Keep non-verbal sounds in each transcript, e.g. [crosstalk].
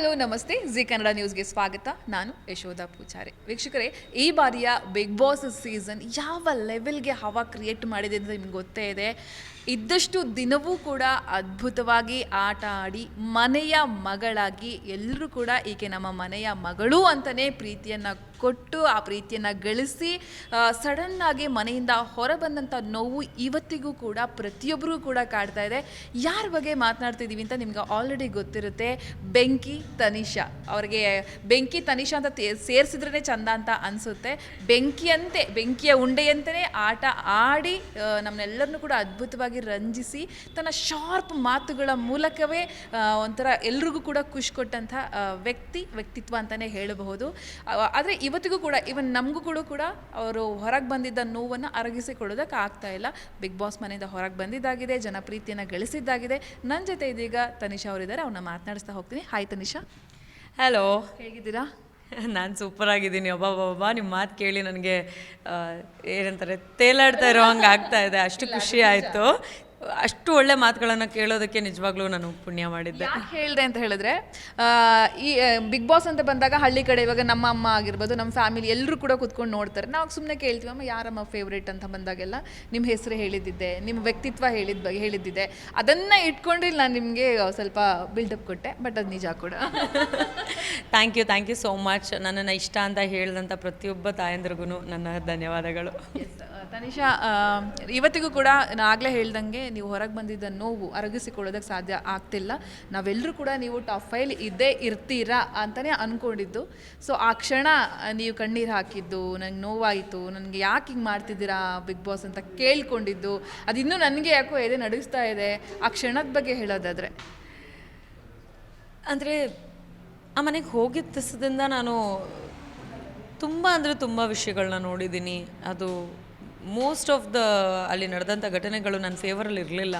Hello, ನಮಸ್ತೆ. G Kannada ನ್ಯೂಸ್ಗೆ ಸ್ವಾಗತ. ನಾನು ಯಶೋಧ ಪೂಜಾರಿ. ವೀಕ್ಷಕರೇ, ಈ ಬಾರಿಯ ಬಿಗ್ ಬಾಸ್ ಸೀಸನ್ ಯಾವ ಲೆವೆಲ್ಗೆ ಹವಾ ಕ್ರಿಯೇಟ್ ಮಾಡಿದೆ ಅಂತ ನಿಮ್ಗೆ ಗೊತ್ತೇ ಇದೆ. ಇದ್ದಷ್ಟು ದಿನವೂ ಕೂಡ ಅದ್ಭುತವಾಗಿ ಆಟ ಆಡಿ ಮನೆಯ ಮಗಳಾಗಿ ಎಲ್ಲರೂ ಕೂಡ ಈಕೆ ನಮ್ಮ ಮನೆಯ ಮಗಳು ಅಂತಲೇ ಪ್ರೀತಿಯನ್ನು ಕೊಟ್ಟು ಆ ಪ್ರೀತಿಯನ್ನು ಗಳಿಸಿ ಸಡನ್ನಾಗಿ ಮನೆಯಿಂದ ಹೊರ ಬಂದಂಥ ನೋವು ಇವತ್ತಿಗೂ ಕೂಡ ಪ್ರತಿಯೊಬ್ಬರೂ ಕೂಡ ಕಾಡ್ತಾ ಇದೆ. ಯಾರ ಬಗ್ಗೆ ಮಾತನಾಡ್ತಿದ್ದೀವಿ ಅಂತ ನಿಮ್ಗೆ ಆಲ್ರೆಡಿ ಗೊತ್ತಿರುತ್ತೆ. ಬೆಂಕಿ ತನಿಷಾ. ಅವ್ರಿಗೆ ಬೆಂಕಿ ತನಿಷಾ ಅಂತ ಸೇರಿಸಿದ್ರೇ ಚಂದ ಅಂತ ಅನಿಸುತ್ತೆ. ಬೆಂಕಿಯಂತೆ, ಬೆಂಕಿಯ ಉಂಡೆಯಂತೆಯೇ ಆಟ ಆಡಿ ನಮ್ಮನ್ನೆಲ್ಲರನ್ನೂ ಕೂಡ ಅದ್ಭುತವಾಗಿ ರಂಜಿಸಿ ತನ್ನ ಶಾರ್ಪ್ ಮಾತುಗಳ ಮೂಲಕವೇ ಒಂಥರ ಎಲ್ರಿಗೂ ಕೂಡ ಖುಷಿ ಕೊಟ್ಟಂಥ ವ್ಯಕ್ತಿ ವ್ಯಕ್ತಿತ್ವ ಅಂತಲೇ ಹೇಳಬಹುದು. ಆದರೆ ಇವತ್ತಿಗೂ ಕೂಡ ಇವನ್ ನಮಗೂ ಕೂಡ ಕೂಡ ಅವರು ಹೊರಗೆ ಬಂದಿದ್ದ ನೋವನ್ನು ಅರಗಿಸಿಕೊಳ್ಳೋದಕ್ಕೆ ಆಗ್ತಾ ಇಲ್ಲ. ಬಿಗ್ ಬಾಸ್ ಮನೆಯಿಂದ ಹೊರಗೆ ಬಂದಿದ್ದಾಗಿದೆ ಜನಪ್ರೀತಿಯನ್ನು ಗಳಿಸಿದ್ದಾಗಿದೆ. ನನ್ನ ಜೊತೆ ಇದೀಗ ತನಿಷಾ ಅವರಿದ್ದಾರೆ ಅವನ್ನ ಮಾತನಾಡಿಸ್ತಾ ಹೋಗ್ತೀನಿ. ಹಾಯ್ ತನಿಷಾ. ಹಲೋ ಹೇಗಿದ್ದೀರಾ? [laughs] ನಾನು ಸೂಪರ್ ಆಗಿದ್ದೀನಿ. ಒಬ್ಬ ನಿಮ್ಮ ಮಾತು ಕೇಳಿ ನನಗೆ ಏನಂತಾರೆ ತೇಲಾಡ್ತಾ ಇರೋ ಹಂಗೆ ಆಗ್ತಾ ಇದೆ. ಅಷ್ಟು ಖುಷಿ ಆಯಿತು. ಅಷ್ಟು ಒಳ್ಳೆ ಮಾತುಗಳನ್ನು ಕೇಳೋದಕ್ಕೆ ನಿಜವಾಗ್ಲೂ ನಾನು ಪುಣ್ಯ ಮಾಡಿದ್ದೆ. ಯಾಕೆ ಹೇಳಿದೆ ಅಂತ ಹೇಳಿದ್ರೆ ಈ ಬಿಗ್ ಬಾಸ್ ಅಂತ ಬಂದಾಗ ಹಳ್ಳಿ ಕಡೆ ಇವಾಗ ನಮ್ಮ ಅಮ್ಮ ಆಗಿರ್ಬೋದು ನಮ್ಮ ಫ್ಯಾಮಿಲಿ ಎಲ್ಲರೂ ಕೂಡ ಕುತ್ಕೊಂಡು ನೋಡ್ತಾರೆ. ನಾವು ಸುಮ್ಮನೆ ಕೇಳ್ತೀವಿ ಅಮ್ಮ ಯಾರಮ್ಮ ಫೇವ್ರೇಟ್ ಅಂತ ಬಂದಾಗೆಲ್ಲ ನಿಮ್ಮ ಹೆಸರು ಹೇಳಿದ್ದಿದ್ದೆ ನಿಮ್ಮ ವ್ಯಕ್ತಿತ್ವ ಹೇಳಿದ ಬಗ್ಗೆ ಹೇಳಿದ್ದಿದೆ ಅದನ್ನು ಇಟ್ಕೊಂಡು ಇಲ್ಲಿ ನಾನು ನಿಮಗೆ ಸ್ವಲ್ಪ ಬಿಲ್ಡಪ್ ಕೊಟ್ಟೆ ಬಟ್ ಅದು ನಿಜ ಕೂಡ. Thank you thank you so much ನನ್ನನ್ನು ಇಷ್ಟ ಅಂತ ಹೇಳಿದಂಥ ಪ್ರತಿಯೊಬ್ಬ ತಾಯಂದ್ರಿಗೂ ನನ್ನ ಧನ್ಯವಾದಗಳು. ತನಿಷಾ ಇವತ್ತಿಗೂ ಕೂಡ ನಾನು ಆಗಲೇ ಹೇಳ್ದಂಗೆ ನೀವು ಹೊರಗೆ ಬಂದಿದ್ದ ನೋವು ಅರಗಿಸಿಕೊಳ್ಳೋದಕ್ಕೆ ಸಾಧ್ಯ ಆಗ್ತಿಲ್ಲ. ನಾವೆಲ್ಲರೂ ಕೂಡ ನೀವು ಟಾಪ್ ಫೈಲ್ ಇದ್ದೇ ಇರ್ತೀರಾ ಅಂತಲೇ ಅಂದ್ಕೊಂಡಿದ್ದು ಸೊ ಆ ಕ್ಷಣ ನೀವು ಕಣ್ಣೀರು ಹಾಕಿದ್ದು, ನಂಗೆ ನೋವಾಯಿತು, ನನಗೆ ಯಾಕೆ ಹಿಂಗೆ ಮಾಡ್ತಿದ್ದೀರಾ ಬಿಗ್ ಬಾಸ್ ಅಂತ ಕೇಳ್ಕೊಂಡಿದ್ದು. ಅದು ಇನ್ನೂ ನನಗೆ ಯಾಕೋ ಎದೆ ನಡೆಸ್ತಾ ಇದೆ. ಆ ಕ್ಷಣದ ಬಗ್ಗೆ ಹೇಳೋದಾದರೆ. ಅಂದರೆ, ಆ ಮನೆಗೆ ಹೋಗಿದ್ದ ದಿಸದಿಂದ ನಾನು ತುಂಬ ಅಂದರೆ ತುಂಬ ವಿಷಯಗಳನ್ನ ನೋಡಿದ್ದೀನಿ ಅದು ಮೋಸ್ಟ್ ಆಫ್ ದ ಅಲ್ಲಿ ನಡೆದಂಥ ಘಟನೆಗಳು ನನ್ನ ಫೇವರಲ್ಲಿ ಇರಲಿಲ್ಲ.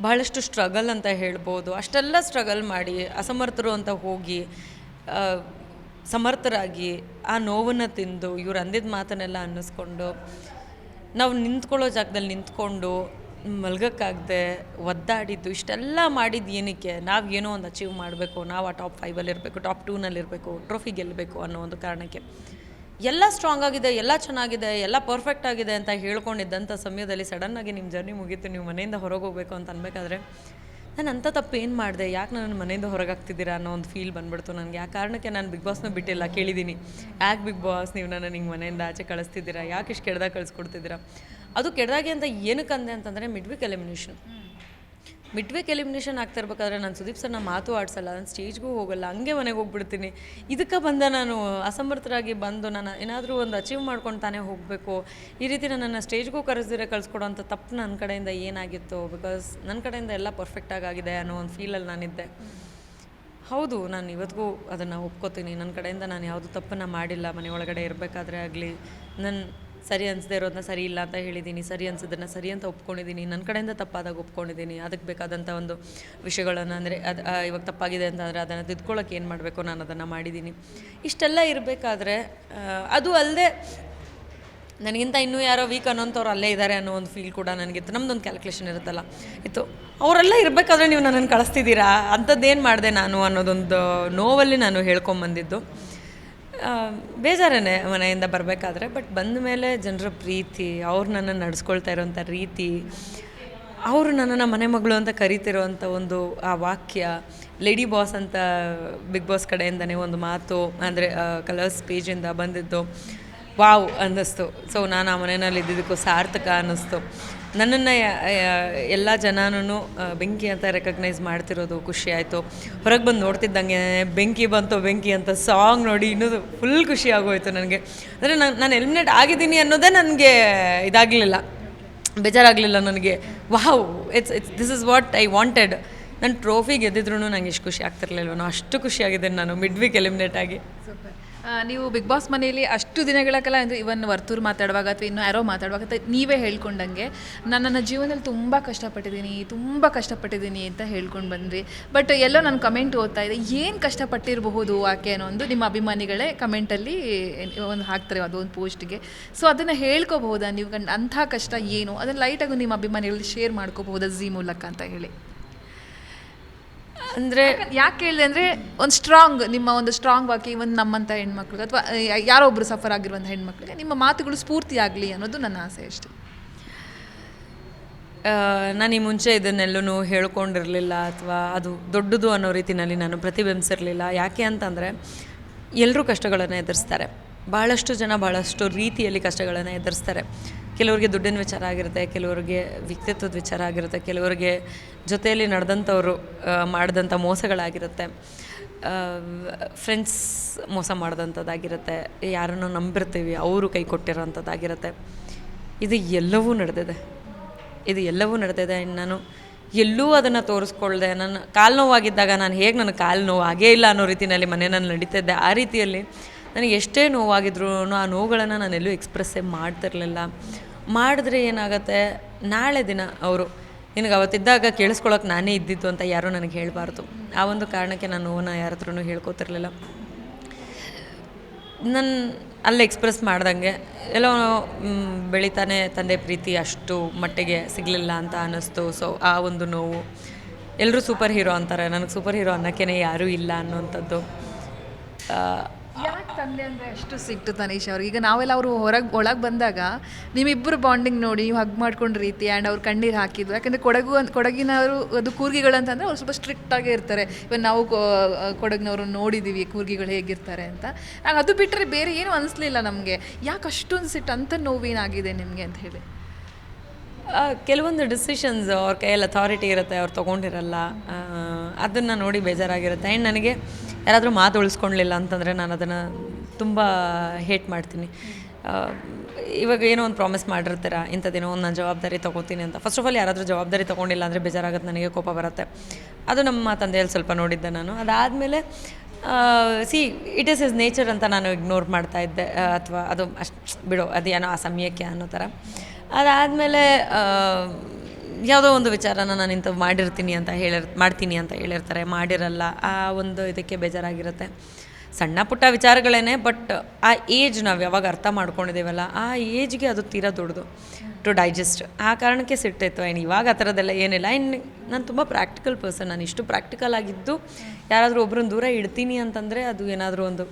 ಬಹಳಷ್ಟು ಸ್ಟ್ರಗಲ್ ಅಂತ ಹೇಳ್ಬೋದು. ಅಷ್ಟೆಲ್ಲ ಸ್ಟ್ರಗಲ್ ಮಾಡಿ, ಅಸಮರ್ಥರು ಅಂತ ಹೋಗಿ ಸಮರ್ಥರಾಗಿ ಆ ನೋವನ್ನು ತಿಂದು, ಇವ್ರು ಅಂದಿದ್ದ ಮಾತನ್ನೆಲ್ಲ ಅನ್ನಿಸ್ಕೊಂಡು, ನಾವು ನಿಂತ್ಕೊಳ್ಳೋ ಜಾಗದಲ್ಲಿ ನಿಂತ್ಕೊಂಡು, ಮಲ್ಗಕ್ಕಾಗದೆ ಒದ್ದಾಡಿದ್ದು, ಇಷ್ಟೆಲ್ಲ ಮಾಡಿದ್ದು ಏನಕ್ಕೆ? ನಾವು ಏನೋ ಒಂದು ಅಚೀವ್ ಮಾಡಬೇಕು, ನಾವು ಆ ಟಾಪ್ ಫೈವಲ್ಲಿ ಇರಬೇಕು ಟಾಪ್ ಟೂನಲ್ಲಿ ಇರಬೇಕು ಟ್ರೋಫಿ ಗೆಲ್ಲಬೇಕು ಅನ್ನೋ ಒಂದು ಕಾರಣಕ್ಕೆ. ಎಲ್ಲ ಸ್ಟ್ರಾಂಗ್ ಆಗಿದೆ, ಎಲ್ಲ ಚೆನ್ನಾಗಿದೆ, ಎಲ್ಲ ಪರ್ಫೆಕ್ಟ್ ಆಗಿದೆ ಅಂತ ಹೇಳ್ಕೊಂಡಿದ್ದಂಥ ಸಮಯದಲ್ಲಿ ಸಡನ್ನಾಗಿ ನಿಮ್ಮ ಜರ್ನಿ ಮುಗೀತು, ನೀವು ಮನೆಯಿಂದ ಹೊರಗೆ ಹೋಗಬೇಕು ಅಂತ ಅನ್ಬೇಕಾದ್ರೆ ನಾನು ಅಂಥ ತಪ್ಪು ಏನು ಮಾಡಿದೆ? ಯಾಕೆ ನನ್ನ ಮನೆಯಿಂದ ಹೊರಗೆ ಆಗ್ತಿದ್ದೀರಾ ಅನ್ನೋ ಒಂದು ಫೀಲ್ ಬಂದ್ಬಿಡ್ತು ನನಗೆ. ಆ ಕಾರಣಕ್ಕೆ ನಾನು ಬಿಗ್ ಬಾಸ್ನ ಬಿಟ್ಟಿಲ್ಲ ಕೇಳಿದ್ದೀನಿ ಯಾಕೆ ಬಿಗ್ ಬಾಸ್ ನೀವು ನನ್ನ ನಿಮ್ಮ ಮನೆಯಿಂದ ಆಚೆ ಕಳಿಸ್ತಿದ್ದೀರಾ? ಯಾಕೆ ಇಷ್ಟು ಕೆಡ್ದಾಗ ಕಳಿಸ್ಕೊಡ್ತಿದ್ದೀರಾ? ಅದು ಕೆಡ್ದಾಗೆ ಅಂತ ಏನಕ್ಕೆ ಅಂದೆ ಅಂತಂದರೆ mid week elimination mid week elimination ಆಗ್ತಿರ್ಬೇಕಾದ್ರೆ ನಾನು ಸುದೀಪ್ ಸರ್ನ ಮಾತು ಆಡ್ಸಲ್ಲ, ನಾನು ಸ್ಟೇಜ್ಗೂ ಹೋಗಲ್ಲ, ಹಂಗೆ ಮನೆಗೆ ಹೋಗ್ಬಿಡ್ತೀನಿ. ಇದಕ್ಕೆ ಬಂದ ನಾನು ಅಸಮರ್ಥರಾಗಿ ಬಂದು ನಾನು ಏನಾದರೂ ಒಂದು ಅಚೀವ್ ಮಾಡ್ಕೊಂಡು ತಾನೇ ಹೋಗಬೇಕು. ಈ ರೀತಿ ನನ್ನನ್ನು ಸ್ಟೇಜ್ಗೂ ಕರೆಸಿದ್ರೆ ಕಳಿಸ್ಕೊಡೋಂಥ ತಪ್ಪು ನನ್ನ ಕಡೆಯಿಂದ ಏನಾಗಿತ್ತು? ಬಿಕಾಸ್ ನನ್ನ ಕಡೆಯಿಂದ ಎಲ್ಲ ಪರ್ಫೆಕ್ಟಾಗಿ ಆಗಿದೆ ಅನ್ನೋ ಒಂದು ಫೀಲಲ್ಲಿ ನಾನಿದ್ದೆ. ಹೌದು, ನಾನು ಇವತ್ತಿಗೂ ಅದನ್ನು ಒಪ್ಕೋತೀನಿ. ನನ್ನ ಕಡೆಯಿಂದ ನಾನು ಯಾವುದು ತಪ್ಪನ್ನು ಮಾಡಿಲ್ಲ, ಮನೆ ಒಳಗಡೆ ಇರಬೇಕಾದ್ರೆ ಆಗಲಿ. ನನ್ನ ಸರಿ ಅನಿಸದೇ ಇರೋದನ್ನ ಸರಿ ಇಲ್ಲ ಅಂತ ಹೇಳಿದ್ದೀನಿ ಸರಿ ಅನ್ಸೋದನ್ನ ಸರಿ ಅಂತ ಒಪ್ಕೊಂಡಿದ್ದೀನಿ ನನ್ನ ಕಡೆಯಿಂದ ತಪ್ಪಾದಾಗ ಒಪ್ಕೊಂಡಿದ್ದೀನಿ ಅದಕ್ಕೆ ಬೇಕಾದಂಥ ಒಂದು ವಿಷಯಗಳನ್ನು ಅಂದರೆ ಅದು ಇವಾಗ ತಪ್ಪಾಗಿದೆ ಅಂತಂದರೆ ಅದನ್ನು ತಿದ್ಕೊಳ್ಳೋಕೆ ಏನು ಮಾಡಬೇಕು ನಾನು ಅದನ್ನು ಮಾಡಿದ್ದೀನಿ ಇಷ್ಟೆಲ್ಲ ಇರಬೇಕಾದ್ರೆ ಅದು ಅಲ್ಲದೆ ನನಗಿಂತ ಇನ್ನೂ ಯಾರೋ ವೀಕ್ ಅನ್ನೋಂಥವ್ರು ಅಲ್ಲೇ ಇದ್ದಾರೆ ಅನ್ನೋ ಒಂದು ಫೀಲ್ ಕೂಡ ನನಗಿತ್ತು ನಮ್ಮದೊಂದು ಕ್ಯಾಲ್ಕುಲೇಷನ್ ಇರುತ್ತಲ್ಲ, ಇತ್ತು. ಅವರೆಲ್ಲ ಇರಬೇಕಾದ್ರೆ ನೀವು ನನ್ನನ್ನು ಕಳಿಸ್ತಿದ್ದೀರಾ? ಅಂಥದ್ದೇನು ಮಾಡಿದೆ ನಾನು ಅನ್ನೋದೊಂದು ನೋವಲ್ಲಿ ನಾನು ಹೇಳ್ಕೊಂಬಂದಿದ್ದು. ಬೇಜಾರೇ ಮನೆಯಿಂದ ಬರಬೇಕಾದ್ರೆ ಬಟ್ ಬಂದ ಮೇಲೆ ಜನರ ಪ್ರೀತಿ, ಅವ್ರು ನನ್ನನ್ನು ನಡೆಸ್ಕೊಳ್ತಾ ಇರೋಂಥ ರೀತಿ, ಅವರು ನನ್ನನ್ನು ಮನೆ ಮಗಳು ಅಂತ ಕರಿತಿರುವಂಥ ಒಂದು, ಆ ವಾಕ್ಯ ಲೇಡಿ ಬಾಸ್ ಅಂತ ಬಿಗ್ ಬಾಸ್ ಕಡೆಯಿಂದನೇ ಒಂದು ಮಾತು, ಅಂದರೆ ಕಲರ್ಸ್ ಪೇಜಿಂದ ಬಂದಿದ್ದು ವಾವ್ ಅನ್ನಿಸ್ತು. ಸೊ ನಾನು ಆ ಮನೆಯಲ್ಲಿ ಇದ್ದಿದ್ದಕ್ಕೂ ಸಾರ್ಥಕ ಅನ್ನಿಸ್ತು. ನನ್ನನ್ನು ಎಲ್ಲ ಜನನೂ ಬೆಂಕಿ ಅಂತ ರೆಕಗ್ನೈಸ್ ಮಾಡ್ತಿರೋದು ಖುಷಿ ಆಯಿತು. ಹೊರಗೆ ಬಂದು ನೋಡ್ತಿದ್ದಂಗೆ, ಬೆಂಕಿ ಬಂತು, ಬೆಂಕಿ ಅಂತ ಸಾಂಗ್ ನೋಡಿ ಇನ್ನೂ ಫುಲ್ ಖುಷಿ ಆಗೋಯ್ತು ನನಗೆ. ಅಂದರೆ ನಾನು ನಾನು ಎಲಿಮಿನೇಟ್ ಆಗಿದ್ದೀನಿ ಅನ್ನೋದೇ ನನಗೆ ಇದಾಗಲಿಲ್ಲ. ಬೇಜಾರಾಗಲಿಲ್ಲ ನನಗೆ. Wow it's it's this is what I wanted ನಾನು ಟ್ರೋಫಿ ಗೆದ್ದಿದ್ರು ನಂಗೆ ಎಷ್ಟು ಖುಷಿ ಆಗ್ತಿರ್ಲಿಲ್ವೋ ಅಷ್ಟು ಖುಷಿಯಾಗಿದ್ದೇನೆ ನಾನು ಮಿಡ್ ವೀಕ್ ಎಲಿಮಿನೇಟ್ ಆಗಿ ನೀವು ಬಿಗ್ ಬಾಸ್ ಮನೆಯಲ್ಲಿ ಅಷ್ಟು ದಿನಗಳ ಕಾಲ ಅಂದರೆ ಇವನ್ ವರ್ತೂರು ಮಾತಾಡುವಾಗ ಅಥವಾ ಇನ್ನು ಯಾರೋ ಮಾತಾಡುವಾಗ ಅಥವಾ ನೀವೇ ಹೇಳ್ಕೊಂಡಂಗೆ, ನಾನು ನನ್ನ ಜೀವನದಲ್ಲಿ ತುಂಬ ಕಷ್ಟಪಟ್ಟಿದ್ದೀನಿ ತುಂಬ ಕಷ್ಟಪಟ್ಟಿದ್ದೀನಿ ಅಂತ ಹೇಳ್ಕೊಂಡು ಬಂದ್ರಿ. ಬಟ್ ಎಲ್ಲೋ ನಾನು ಕಮೆಂಟ್ ಓದ್ತಾ ಇದೆ, ಏನು ಕಷ್ಟಪಟ್ಟಿರಬಹುದು ಆಕೆ ಅನ್ನೋ ಒಂದು ನಿಮ್ಮ ಅಭಿಮಾನಿಗಳೇ ಕಮೆಂಟಲ್ಲಿ ಒಂದು ಹಾಕ್ತಾರೆ ಅದು ಒಂದು ಪೋಸ್ಟ್ಗೆ ಸೊ ಅದನ್ನು ಹೇಳ್ಕೋಬಹುದಾ ನೀವು? ಅಂಥ ಕಷ್ಟ ಏನು? ಅದನ್ನು ಲೈಟಾಗಿ ನಿಮ್ಮ ಅಭಿಮಾನಿಗಳಲ್ಲಿ ಶೇರ್ ಮಾಡ್ಕೋಬಹುದಾ ಝೀ ಮೂಲಕ ಅಂತ ಹೇಳಿ. ಅಂದರೆ ಯಾಕೆ ಹೇಳಿದೆ ಅಂದರೆ ಒಂದು ಸ್ಟ್ರಾಂಗ್ ನಿಮ್ಮ ಒಂದು ಸ್ಟ್ರಾಂಗ್ ಆಗಿ ಒಂದು ನಮ್ಮಂಥ ಹೆಣ್ಮಕ್ಳಿಗೆ, ಅಥವಾ ಯಾರೋ ಒಬ್ಬರು ಸಫರ್ ಆಗಿರುವಂಥ ಹೆಣ್ಮಕ್ಳಿಗೆ ನಿಮ್ಮ ಮಾತುಗಳು ಸ್ಫೂರ್ತಿ ಆಗಲಿ ಅನ್ನೋದು ನನ್ನ ಆಸೆ ಅಷ್ಟೆ. ನಾನು ಈ ಮುಂಚೆ ಇದನ್ನೆಲ್ಲೂ ಹೇಳ್ಕೊಂಡಿರಲಿಲ್ಲ ಅಥವಾ ಅದು ದೊಡ್ಡದು ಅನ್ನೋ ರೀತಿಯಲ್ಲಿ ನಾನು ಪ್ರತಿಬಿಂಬಿಸಿರಲಿಲ್ಲ. ಯಾಕೆ ಅಂತಂದರೆ ಎಲ್ಲರೂ ಕಷ್ಟಗಳನ್ನು ಎದುರಿಸ್ತಾರೆ. ಭಾಳಷ್ಟು ಜನ ಭಾಳಷ್ಟು ರೀತಿಯಲ್ಲಿ ಕಷ್ಟಗಳನ್ನು ಎದುರಿಸ್ತಾರೆ. ಕೆಲವರಿಗೆ ದುಡ್ಡಿನ ವಿಚಾರ ಆಗಿರುತ್ತೆ, ಕೆಲವರಿಗೆ ವ್ಯಕ್ತಿತ್ವದ ವಿಚಾರ ಆಗಿರುತ್ತೆ, ಕೆಲವರಿಗೆ ಜೊತೆಯಲ್ಲಿ ನಡೆದಂಥವ್ರು ಮಾಡಿದಂಥ ಮೋಸಗಳಾಗಿರುತ್ತೆ. ಫ್ರೆಂಡ್ಸ್ ಮೋಸ ಮಾಡಿದಂಥದ್ದಾಗಿರುತ್ತೆ, ಯಾರನ್ನು ನಂಬಿರ್ತೀವಿ, ಅವರು ಕೈ ಕೊಟ್ಟಿರೋಂಥದ್ದಾಗಿರುತ್ತೆ. ಇದು ಎಲ್ಲವೂ ನಡೆದಿದೆ. ಇದು ಎಲ್ಲವೂ ನಡೆದಿದೆ. ನಾನು ಎಲ್ಲೂ ಅದನ್ನು ತೋರಿಸ್ಕೊಳ್ದೆ. ನನ್ನ ಕಾಲು ನೋವಾಗಿದ್ದಾಗ ನಾನು ಹೇಗೆ ನನ್ನ ಕಾಲು ನೋವು ಆಗೇ ಇಲ್ಲ ಅನ್ನೋ ರೀತಿಯಲ್ಲಿ ಮನೆಯನ್ನು ನಡೀತಿದ್ದೆ. ಆ ರೀತಿಯಲ್ಲಿ ನನಗೆ ಎಷ್ಟೇ ನೋವಾಗಿದ್ರು ಆ ನೋವುಗಳನ್ನು ನಾನು ಎಲ್ಲೂ ಎಕ್ಸ್ಪ್ರೆಸ್ಸೇ ಮಾಡ್ತಿರಲಿಲ್ಲ. ಮಾಡಿದ್ರೆ ಏನಾಗುತ್ತೆ? ನಾಳೆ ದಿನ ಅವರು, ನಿನಗೆ ಅವತ್ತಿದ್ದಾಗ ಕೇಳಿಸ್ಕೊಳ್ಳೋಕೆ ನಾನೇ ಇದ್ದಿದ್ದು ಅಂತ ಯಾರೂ ನನಗೆ ಹೇಳಬಾರ್ದು. ಆ ಒಂದು ಕಾರಣಕ್ಕೆ ನಾನು ನೋವನ್ನು ಯಾರ ಹತ್ರನೂ ಹೇಳ್ಕೊತಿರ್ಲಿಲ್ಲ. ನನ್ನ ಅಲ್ಲೇ ಎಕ್ಸ್ಪ್ರೆಸ್ ಮಾಡ್ದಂಗೆ, ಎಲ್ಲೋ ಬೆಳೀತಾನೆ ತಂದೆ ಪ್ರೀತಿ ಅಷ್ಟು ಮಟ್ಟಿಗೆ ಸಿಗಲಿಲ್ಲ ಅಂತ ಅನ್ನಿಸ್ತು. ಸೊ ಆ ಒಂದು ನೋವು ಎಲ್ಲರೂ ಸೂಪರ್ ಹೀರೋ ಅಂತಾರೆ. ನನಗೆ ಸೂಪರ್ ಹೀರೋ ಅನ್ನೋಕ್ಕೇ ಯಾರೂ ಇಲ್ಲ ಅನ್ನೋವಂಥದ್ದು. ಯಾಕೆ ತಂದೆ ಅಂದರೆ ಅಷ್ಟು ಸಿಟ್ಟು ತನೀಶ್ ಅವ್ರಿಗೆ ಈಗ ನಾವೆಲ್ಲ ಅವರು ಹೊರಗೆ, ಒಳಗೆ ಬಂದಾಗ ನಿಮ್ಮಿಬ್ಬರು ಬಾಂಡಿಂಗ್ ನೋಡಿ ನೀವು ಹಗ್ ಮಾಡ್ಕೊಂಡ ರೀತಿ ಆ್ಯಂಡ್ ಅವ್ರು ಕಣ್ಣೀರು ಹಾಕಿದ್ದು ಯಾಕಂದರೆ ಕೊಡಗು ಅಂತ ಕೊಡಗಿನವರು ಅದು ಕೂರ್ಗಿಗಳು ಅಂತಂದರೆ ಅವ್ರು ಸ್ವಲ್ಪ ಸ್ಟ್ರಿಕ್ಟಾಗೇ ಇರ್ತಾರೆ. ಇವನ್ ನಾವು ಕೊಡಗಿನವರು ನೋಡಿದ್ದೀವಿ ಕೂರ್ಗಿಗಳು ಹೇಗಿರ್ತಾರೆ ಅಂತ. ನಂಗೆ ಅದು ಬಿಟ್ಟರೆ ಬೇರೆ ಏನೂ ಅನಿಸ್ಲಿಲ್ಲ ನಮಗೆ. ಯಾಕೆ ಅಷ್ಟೊಂದು ಸಿಟ್ಟು ಅಂತ ನೋವೇನಾಗಿದೆ ನಿಮಗೆ ಅಂತ ಹೇಳಿ. ಕೆಲವೊಂದು ಡಿಸಿಷನ್ಸ್ ಅವ್ರ ಕೈಯಲ್ಲಿ ಅಥಾರಿಟಿ ಇರುತ್ತೆ, ಅವ್ರು ತೊಗೊಂಡಿರಲ್ಲ. ಅದನ್ನು ನೋಡಿ ಬೇಜಾರಾಗಿರುತ್ತೆ. ಆ್ಯಂಡ್ ನನಗೆ ಯಾರಾದರೂ ಮಾತು ಉಳಿಸ್ಕೊಳ್ಲಿಲ್ಲ ಅಂತಂದರೆ ನಾನು ಅದನ್ನು ತುಂಬ ಹೇಟ್ ಮಾಡ್ತೀನಿ. ಇವಾಗ ಏನೋ ಒಂದು ಪ್ರಾಮಿಸ್ ಮಾಡಿರ್ತೀರ? ಇಂಥದ್ದೇನೋ ಒಂದು ನಾನು ಜವಾಬ್ದಾರಿ ತೊಗೋತೀನಿ ಅಂತ. ಫಸ್ಟ್ ಆಫ್ ಆಲ್ ಯಾರಾದರೂ ಜವಾಬ್ದಾರಿ ತೊಗೊಂಡಿಲ್ಲ ಅಂದರೆ ಬೇಜಾರಾಗುತ್ತೆ ನನಗೆ ಕೋಪ ಬರುತ್ತೆ. ಅದು ನಮ್ಮ ತಂದೆಯಲ್ಲಿ ಸ್ವಲ್ಪ ನೋಡಿದ್ದೆ ನಾನು. ಅದಾದಮೇಲೆ see it is is nature ಅಂತ ನಾನು ಇಗ್ನೋರ್ ಮಾಡ್ತಾ ಇದ್ದೆ. ಅಥವಾ ಅದು ಅಷ್ಟು ಬಿಡೋ, ಅದೇನೋ ಆ ಸಮಯಕ್ಕೆ ಅನ್ನೋ ಥರ ಅದಾದಮೇಲೆ ಯಾವುದೋ ಒಂದು ವಿಚಾರನ ನಾನು ಇಂಥ ಮಾಡಿರ್ತೀನಿ ಅಂತ ಹೇಳಿರ್, ಮಾಡ್ತೀನಿ ಅಂತ ಹೇಳಿರ್ತಾರೆ, ಮಾಡಿರಲ್ಲ, ಆ ಒಂದು ಇದಕ್ಕೆ ಬೇಜಾರಾಗಿರುತ್ತೆ. ಸಣ್ಣ ಪುಟ್ಟ ವಿಚಾರಗಳೇನೆ, ಬಟ್ ಆ ಏಜ್ ನಾವು ಯಾವಾಗ ಅರ್ಥ ಮಾಡ್ಕೊಂಡಿದ್ದೀವಲ್ಲ, ಆ ಏಜ್ಗೆ ಅದು ತೀರಾ ದೊಡ್ಡದು. ಟು ಡೈಜೆಸ್ಟ್ ಆ ಕಾರಣಕ್ಕೆ ಸಿಟ್ಟಿತ್ತು. ಆ್ಯಂಡ್ ಇವಾಗ ಆ ಥರದ್ದೆಲ್ಲ ಏನಿಲ್ಲ. ಇನ್ನು ನಾನು ತುಂಬ ಪ್ರಾಕ್ಟಿಕಲ್ ಪರ್ಸನ್ ನಾನು ಇಷ್ಟು ಪ್ರಾಕ್ಟಿಕಲ್ ಆಗಿದ್ದು ಯಾರಾದರೂ ಒಬ್ಬರನ್ನ ದೂರ ಇಡ್ತೀನಿ ಅಂತಂದರೆ ಅದು ಏನಾದರೂ ಒಂದು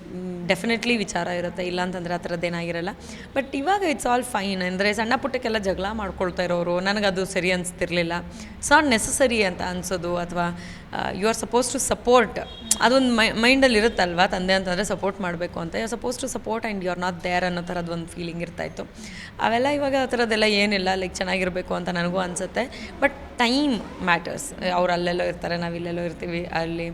ಡೆಫಿನೆಟ್ಲಿ ವಿಚಾರ ಇರುತ್ತೆ. ಇಲ್ಲ ಅಂತಂದರೆ ಆ ಥರದ್ದೇನಾಗಿರಲ್ಲ ಬಟ್ ಇವಾಗ ಇಟ್ಸ್ ಆಲ್ ಫೈನ್ ಅಂದರೆ ಸಣ್ಣ ಪುಟ್ಟಕ್ಕೆಲ್ಲ ಜಗಳ ಮಾಡ್ಕೊಳ್ತಾ ಇರೋರು. ನನಗದು ಸರಿ ಅನಿಸ್ತಿರ್ಲಿಲ್ಲ. ಇಟ್ಸ್ ನಾಟ್ ನೆಸಸರಿ ಅಂತ ಅನ್ಸೋದು. ಅಥವಾ you are suppose to support ಅದೊಂದು ಮೈ ಮೈಂಡಲ್ಲಿ ಇರುತ್ತಲ್ವಾ ತಂದೆ ಅಂತಂದರೆ ಸಪೋರ್ಟ್ ಮಾಡಬೇಕು ಅಂತ. You are suppose to support and you are not there ಅನ್ನೋ ಥರದ್ದು ಒಂದು ಫೀಲಿಂಗ್ ಇರ್ತಾಯಿತ್ತು ಅವೆಲ್ಲ ಇವಾಗ ಆ ಥರದ್ದೆಲ್ಲ ಏನಿಲ್ಲ ಲೈಕ್ ಚೆನ್ನಾಗಿರಬೇಕು ಅಂತ ನನಗೂ ಅನಿಸುತ್ತೆ. ಬಟ್ ಟೈಮ್ ಮ್ಯಾಟರ್ಸ್ ಅವ್ರು ಅಲ್ಲೆಲ್ಲೋ ಇರ್ತಾರೆ ನಾವು ಇಲ್ಲೆಲ್ಲೋ ಇರ್ತೀವಿ ಅಲ್ಲಿ.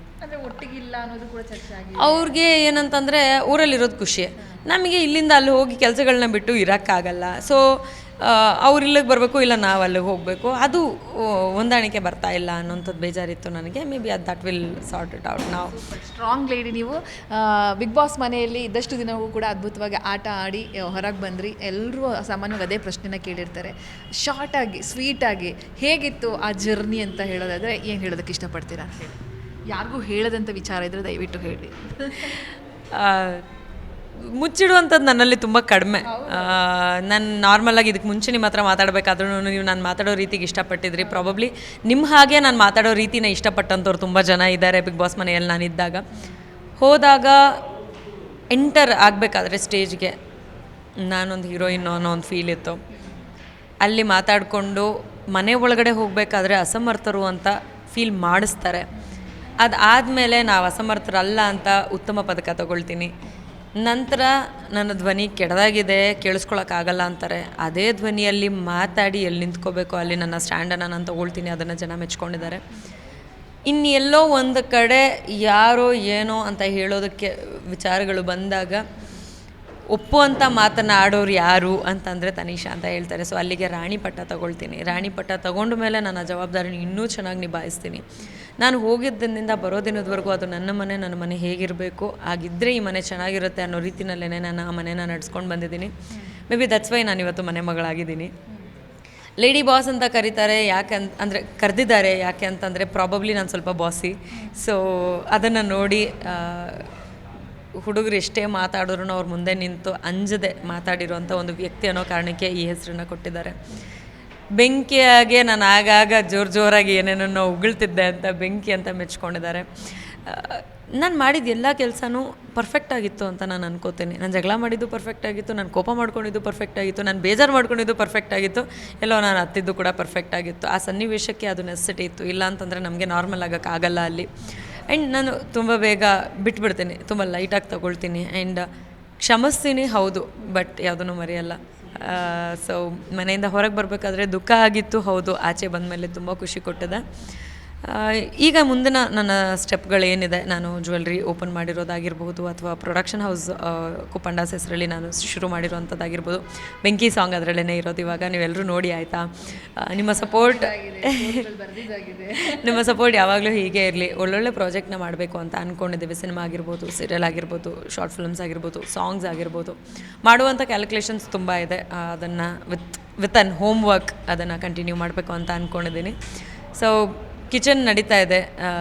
ಅವ್ರಿಗೆ ಏನಂತಂದರೆ ಊರಲ್ಲಿರೋದು ಖುಷಿ. ನಮಗೆ ಇಲ್ಲಿಂದ ಅಲ್ಲಿ ಹೋಗಿ ಕೆಲಸಗಳನ್ನ ಬಿಟ್ಟು ಇರೋಕ್ಕಾಗಲ್ಲ. ಸೊ ಅವ್ರು ಇಲ್ಲಿಗೆ ಬರಬೇಕು ಇಲ್ಲ ನಾವು ಅಲ್ಲಿಗೆ ಹೋಗಬೇಕು. ಅದು ಹೊಂದಾಣಿಕೆ ಬರ್ತಾ ಇಲ್ಲ ಅನ್ನೋಂಥದ್ದು ಬೇಜಾರಿತ್ತು ನನಗೆ. ಮೇ ಬಿ ಅದು that will sort it out ನಾವು ಸ್ಟ್ರಾಂಗ್ ಲೇಡಿ ನೀವು. ಬಿಗ್ ಬಾಸ್ ಮನೆಯಲ್ಲಿ ಇದ್ದಷ್ಟು ದಿನವೂ ಕೂಡ ಅದ್ಭುತವಾಗಿ ಆಟ ಆಡಿ ಹೊರಗೆ ಬಂದ್ರಿ. ಎಲ್ಲರೂ ಸಾಮಾನ್ಯವಾಗಿ ಅದೇ ಪ್ರಶ್ನೆನ ಕೇಳಿರ್ತಾರೆ. ಶಾರ್ಟಾಗಿ ಸ್ವೀಟಾಗಿ ಹೇಗಿತ್ತು ಆ ಜರ್ನಿ ಅಂತ ಹೇಳೋದಾದರೆ ಏನು ಹೇಳೋದಕ್ಕೆ ಇಷ್ಟಪಡ್ತೀರಾ? ಯಾರಿಗೂ ಹೇಳದಂಥ ವಿಚಾರ ಇದ್ದರೆ ದಯವಿಟ್ಟು ಹೇಳಿ. ಮುಚ್ಚಿಡುವಂಥದ್ದು ನನ್ನಲ್ಲಿ ತುಂಬ ಕಡಿಮೆ. ನಾನು ನಾರ್ಮಲಾಗಿ ಇದಕ್ಕೆ ಮುಂಚೆ ನಿಮ್ಮ ಹತ್ರ ಮಾತಾಡಬೇಕಾದ್ರೂ ನೀವು ನಾನು ಮಾತಾಡೋ ರೀತಿಗೆ ಇಷ್ಟಪಟ್ಟಿದ್ರಿ. ಪ್ರಾಬಬ್ಲಿ ನಿಮ್ಮ ಹಾಗೆ ನಾನು ಮಾತಾಡೋ ರೀತಿನ ಇಷ್ಟಪಟ್ಟಂಥವ್ರು ತುಂಬ ಜನ ಇದ್ದಾರೆ ಬಿಗ್ ಬಾಸ್ ಮನೆಯಲ್ಲಿ ನಾನಿದ್ದಾಗ ಹೋದಾಗ ಎಂಟರ್ ಆಗಬೇಕಾದ್ರೆ ಸ್ಟೇಜ್ಗೆ ನಾನೊಂದು ಹೀರೋಯಿನ್ ಅನ್ನೋ ಒಂದು ಫೀಲ್ ಇತ್ತು. ಅಲ್ಲಿ ಮಾತಾಡಿಕೊಂಡು ಮನೆ ಒಳಗಡೆ ಹೋಗಬೇಕಾದ್ರೆ ಅಸಮರ್ಥರು ಅಂತ ಫೀಲ್ ಮಾಡಿಸ್ತಾರೆ. ಅದಾದಮೇಲೆ ನಾವು ಅಸಮರ್ಥರಲ್ಲ ಅಂತ ಉತ್ತಮ ಪದಕ ತಗೊಳ್ತೀನಿ. ನಂತರ ನನ್ನ ಧ್ವನಿ ಕೆಡದಾಗಿದೆ, ಕೇಳಿಸ್ಕೊಳಕ್ಕಾಗಲ್ಲ ಅಂತಾರೆ. ಅದೇ ಧ್ವನಿಯಲ್ಲಿ ಮಾತಾಡಿ ಎಲ್ಲಿ ನಿಂತ್ಕೋಬೇಕು, ಅಲ್ಲಿ ನನ್ನ ಸ್ಟ್ಯಾಂಡನ್ನು ನಾನು ತಗೊಳ್ತೀನಿ, ಅದನ್ನು ಜನ ಮೆಚ್ಕೊಂಡಿದ್ದಾರೆ. ಇನ್ನು ಎಲ್ಲೋ ಒಂದು ಕಡೆ ಯಾರೋ ಏನೋ ಅಂತ ಹೇಳೋದಕ್ಕೆ ವಿಚಾರಗಳು ಬಂದಾಗ ಒಪ್ಪುವಂಥ ಮಾತನ್ನು ಆಡೋರು ಯಾರು ಅಂತಂದರೆ ತನಿಷಾ ಅಂತ ಹೇಳ್ತಾರೆ. ಸೊ ಅಲ್ಲಿಗೆ ರಾಣಿ ಪಟ್ಟ ತಗೊಳ್ತೀನಿ. ರಾಣಿ ಪಟ್ಟ ತಗೊಂಡ ಮೇಲೆ ನನ್ನ ಜವಾಬ್ದಾರಿನ ಇನ್ನೂ ಚೆನ್ನಾಗಿ ನಿಭಾಯಿಸ್ತೀನಿ. ನಾನು ಹೋಗಿದ್ದಿನಿಂದ ಬರೋ ದಿನದವರೆಗೂ ಅದು ನನ್ನ ಮನೆ ನನ್ನ ಮನೆ ಹೇಗಿರಬೇಕು ಆಗಿದ್ದರೆ ಈ ಮನೆ ಚೆನ್ನಾಗಿರುತ್ತೆ ಅನ್ನೋ ರೀತಿನಲ್ಲೇ ನಾನು ಆ ಮನೆನ ನಡ್ಸ್ಕೊಂಡು ಬಂದಿದ್ದೀನಿ. ಮೇ ಬಿ ದಟ್ಸ್ ವೈ ನಾನು ಇವತ್ತು ಮನೆ ಮಗಳಾಗಿದ್ದೀನಿ. ಲೇಡಿ ಬಾಸ್ ಅಂತ ಕರೀತಾರೆ, ಯಾಕೆ ಅಂತ ಅಂದರೆ ಕರೆದಿದ್ದಾರೆ, ಯಾಕೆ ಅಂತಂದರೆ ಪ್ರಾಬಬ್ಲಿ ನಾನು ಸ್ವಲ್ಪ ಬಾಸಿ ಸೊ ಅದನ್ನು ನೋಡಿ ಹುಡುಗರು ಎಷ್ಟೇ ಮಾತಾಡಿದ್ರು ಅವ್ರ ಮುಂದೆ ನಿಂತು ಅಂಜದೆ ಮಾತಾಡಿರುವಂಥ ಒಂದು ವ್ಯಕ್ತಿ ಅನ್ನೋ ಕಾರಣಕ್ಕೆ ಈ ಹೆಸರನ್ನು ಕೊಟ್ಟಿದ್ದಾರೆ. ಬೆಂಕಿಯಾಗೆ ನಾನು ಆಗಾಗ ಜೋರು ಜೋರಾಗಿ ಏನೇನೋ ಉಗುಳ್ತಿದ್ದೆ ಅಂತ ಬೆಂಕಿ ಅಂತ ಮೆಚ್ಕೊಂಡಿದ್ದಾರೆ. ನಾನು ಮಾಡಿದ ಎಲ್ಲ ಕೆಲಸನೂ ಪರ್ಫೆಕ್ಟ್ ಆಗಿತ್ತು ಅಂತ ನಾನು ಅನ್ಕೋತೀನಿ. ನಾನು ಜಗಳ ಮಾಡಿದ್ದು ಪರ್ಫೆಕ್ಟ್ ಆಗಿತ್ತು, ನಾನು ಕೋಪ ಮಾಡ್ಕೊಂಡಿದ್ದು ಪರ್ಫೆಕ್ಟ್ ಆಗಿತ್ತು, ನಾನು ಬೇಜಾರು ಮಾಡ್ಕೊಂಡಿದ್ದು ಪರ್ಫೆಕ್ಟ್ ಆಗಿತ್ತು. ಎಲ್ಲೋ ನಾನು ಹತ್ತಿದ್ದು ಕೂಡ ಪರ್ಫೆಕ್ಟ್ ಆಗಿತ್ತು. ಆ ಸನ್ನಿವೇಶಕ್ಕೆ ಅದು ನೆಸೆಸಿಟಿ ಇತ್ತು. ಇಲ್ಲ ಅಂತಂದರೆ ನಮಗೆ ನಾರ್ಮಲ್ ಆಗೋಕ್ಕಾಗಲ್ಲ ಅಲ್ಲಿ. ಆ್ಯಂಡ್ ನಾನು ತುಂಬ ಬೇಗ ಬಿಟ್ಬಿಡ್ತೀನಿ. ತುಂಬ ಲೈಟಾಗಿ ತಗೊಳ್ತೀನಿ. ಆ್ಯಂಡ್ ಕ್ಷಮಿಸ್ತೀನಿ, ಹೌದು. ಬಟ್ ಯಾವುದನ್ನು ಮರೆಯಲ್ಲ. ಸೊ ಮನೆಯಿಂದ ಹೊರಗೆ ಬರಬೇಕಾದ್ರೆ ದುಃಖ ಆಗಿತ್ತು ಹೌದು ಆಚೆ ಬಂದ ಮೇಲೆ ತುಂಬ ಖುಷಿ ಕೊಟ್ಟಿದೆ. ಈಗ ಮುಂದಿನ ನನ್ನ ಸ್ಟೆಪ್ಗಳೇನಿದೆ ನಾನು ಜ್ಯುವೆಲ್ರಿ ಓಪನ್ ಮಾಡಿರೋದಾಗಿರ್ಬೋದು ಅಥವಾ ಪ್ರೊಡಕ್ಷನ್ ಹೌಸ್ ಕುಪಂಡಾಸ್ ಹೆಸರಲ್ಲಿ ನಾನು ಶುರು ಮಾಡಿರೋವಂಥದ್ದಾಗಿರ್ಬೋದು. ಬೆಂಕಿ ಸಾಂಗ್ ಅದರಲ್ಲೇ ಇರೋದು ಇವಾಗ. ನೀವೆಲ್ಲರೂ ನೋಡಿ ಆಯಿತಾ? ನಿಮ್ಮ ಸಪೋರ್ಟ್ [laughs] ನಿಮ್ಮ ಸಪೋರ್ಟ್ ಯಾವಾಗಲೂ ಹೀಗೆ ಇರಲಿ. ಒಳ್ಳೊಳ್ಳೆ ಪ್ರಾಜೆಕ್ಟ್ನ ಮಾಡಬೇಕು ಅಂತ ಅಂದ್ಕೊಂಡಿದ್ದೀವಿ ಸಿನಿಮಾ ಆಗಿರ್ಬೋದು ಸೀರಿಯಲ್ ಆಗಿರ್ಬೋದು ಶಾರ್ಟ್ ಫಿಲ್ಮ್ಸ್ ಆಗಿರ್ಬೋದು ಸಾಂಗ್ಸ್ ಆಗಿರ್ಬೋದು. ಮಾಡುವಂಥ ಕ್ಯಾಲ್ಕುಲೇಷನ್ಸ್ ತುಂಬ ಇದೆ. ಅದನ್ನು with with on homework ಅದನ್ನು ಕಂಟಿನ್ಯೂ ಮಾಡಬೇಕು ಅಂತ ಅಂದ್ಕೊಂಡಿದ್ದೀನಿ ಸೊ ಕಿಚನ್ ನಡೀತಾ ಇದೆ.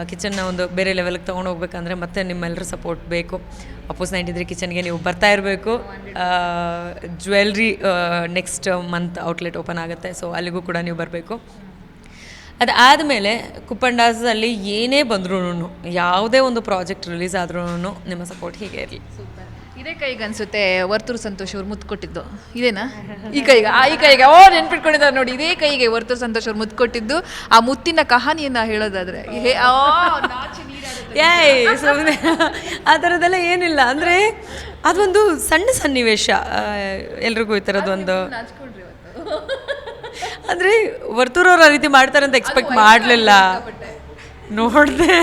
ಕಿಚನ್ನ ಒಂದು ಬೇರೆ ಲೆವೆಲ್ಗೆ ತೊಗೊಂಡು ಹೋಗ್ಬೇಕಂದ್ರೆ ಮತ್ತೆ ನಿಮ್ಮೆಲ್ಲರ ಸಪೋರ್ಟ್ ಬೇಕು. ಅಪೋಸ್ ನೈಂಟಿ ತ್ರೀ ಕಿಚನ್ಗೆ ನೀವು ಬರ್ತಾ ಇರಬೇಕು. Jewellery next month outlet open ಆಗುತ್ತೆ. ಸೊ ಅಲ್ಲಿಗೂ ಕೂಡ ನೀವು ಬರಬೇಕು. ಅದಾದಮೇಲೆ ಕುಪ್ಪಂಡಾಸಲ್ಲಿ ಏನೇ ಬಂದ್ರೂ ಯಾವುದೇ ಒಂದು ಪ್ರಾಜೆಕ್ಟ್ ರಿಲೀಸ್ ಆದ್ರೂ ನಿಮ್ಮ ಸಪೋರ್ಟ್ ಹೀಗೆ ಇರಲಿ. ಇದೇ ಕೈಗೆ ಅನ್ಸುತ್ತೆ ವರ್ತೂರು ಸಂತೋಷ್ ಅವ್ರು ಮುದ್ದು ಕೊಟ್ಟಿದ್ದು. ಇದೇನಾ? ಈ ಕೈಗೆ ಆ ಈ ಕೈಗೆ. ಓ ನೆನ್ಪಿಟ್ಕೊಂಡಿದ್ದಾರೆ ನೋಡಿ ಇದೇ ಕೈಗೆ ವರ್ತೂರು ಸಂತೋಷ್ ಅವ್ರು ಮುದ್ದು ಕೊಟ್ಟಿದ್ದು. ಆ ಮುತ್ತಿನ ಕಹಾನಿಯನ್ನ ಹೇಳೋದಾದ್ರೆ. ಏಯ್ ಸುಮ್ಮನೆ ಆ ಥರದ್ದೆಲ್ಲ ಏನಿಲ್ಲ. ಅಂದರೆ ಅದೊಂದು ಸಣ್ಣ ಸನ್ನಿವೇಶ ಎಲ್ರಿಗೂ ಈ ಥರದ್ದೊಂದು. ಅಂದರೆ ವರ್ತೂರವ್ರು ಆ ರೀತಿ ಮಾಡ್ತಾರೆ ಅಂತ ಎಕ್ಸ್ಪೆಕ್ಟ್ ಮಾಡಲಿಲ್ಲ. ನೋಡಿದೆ.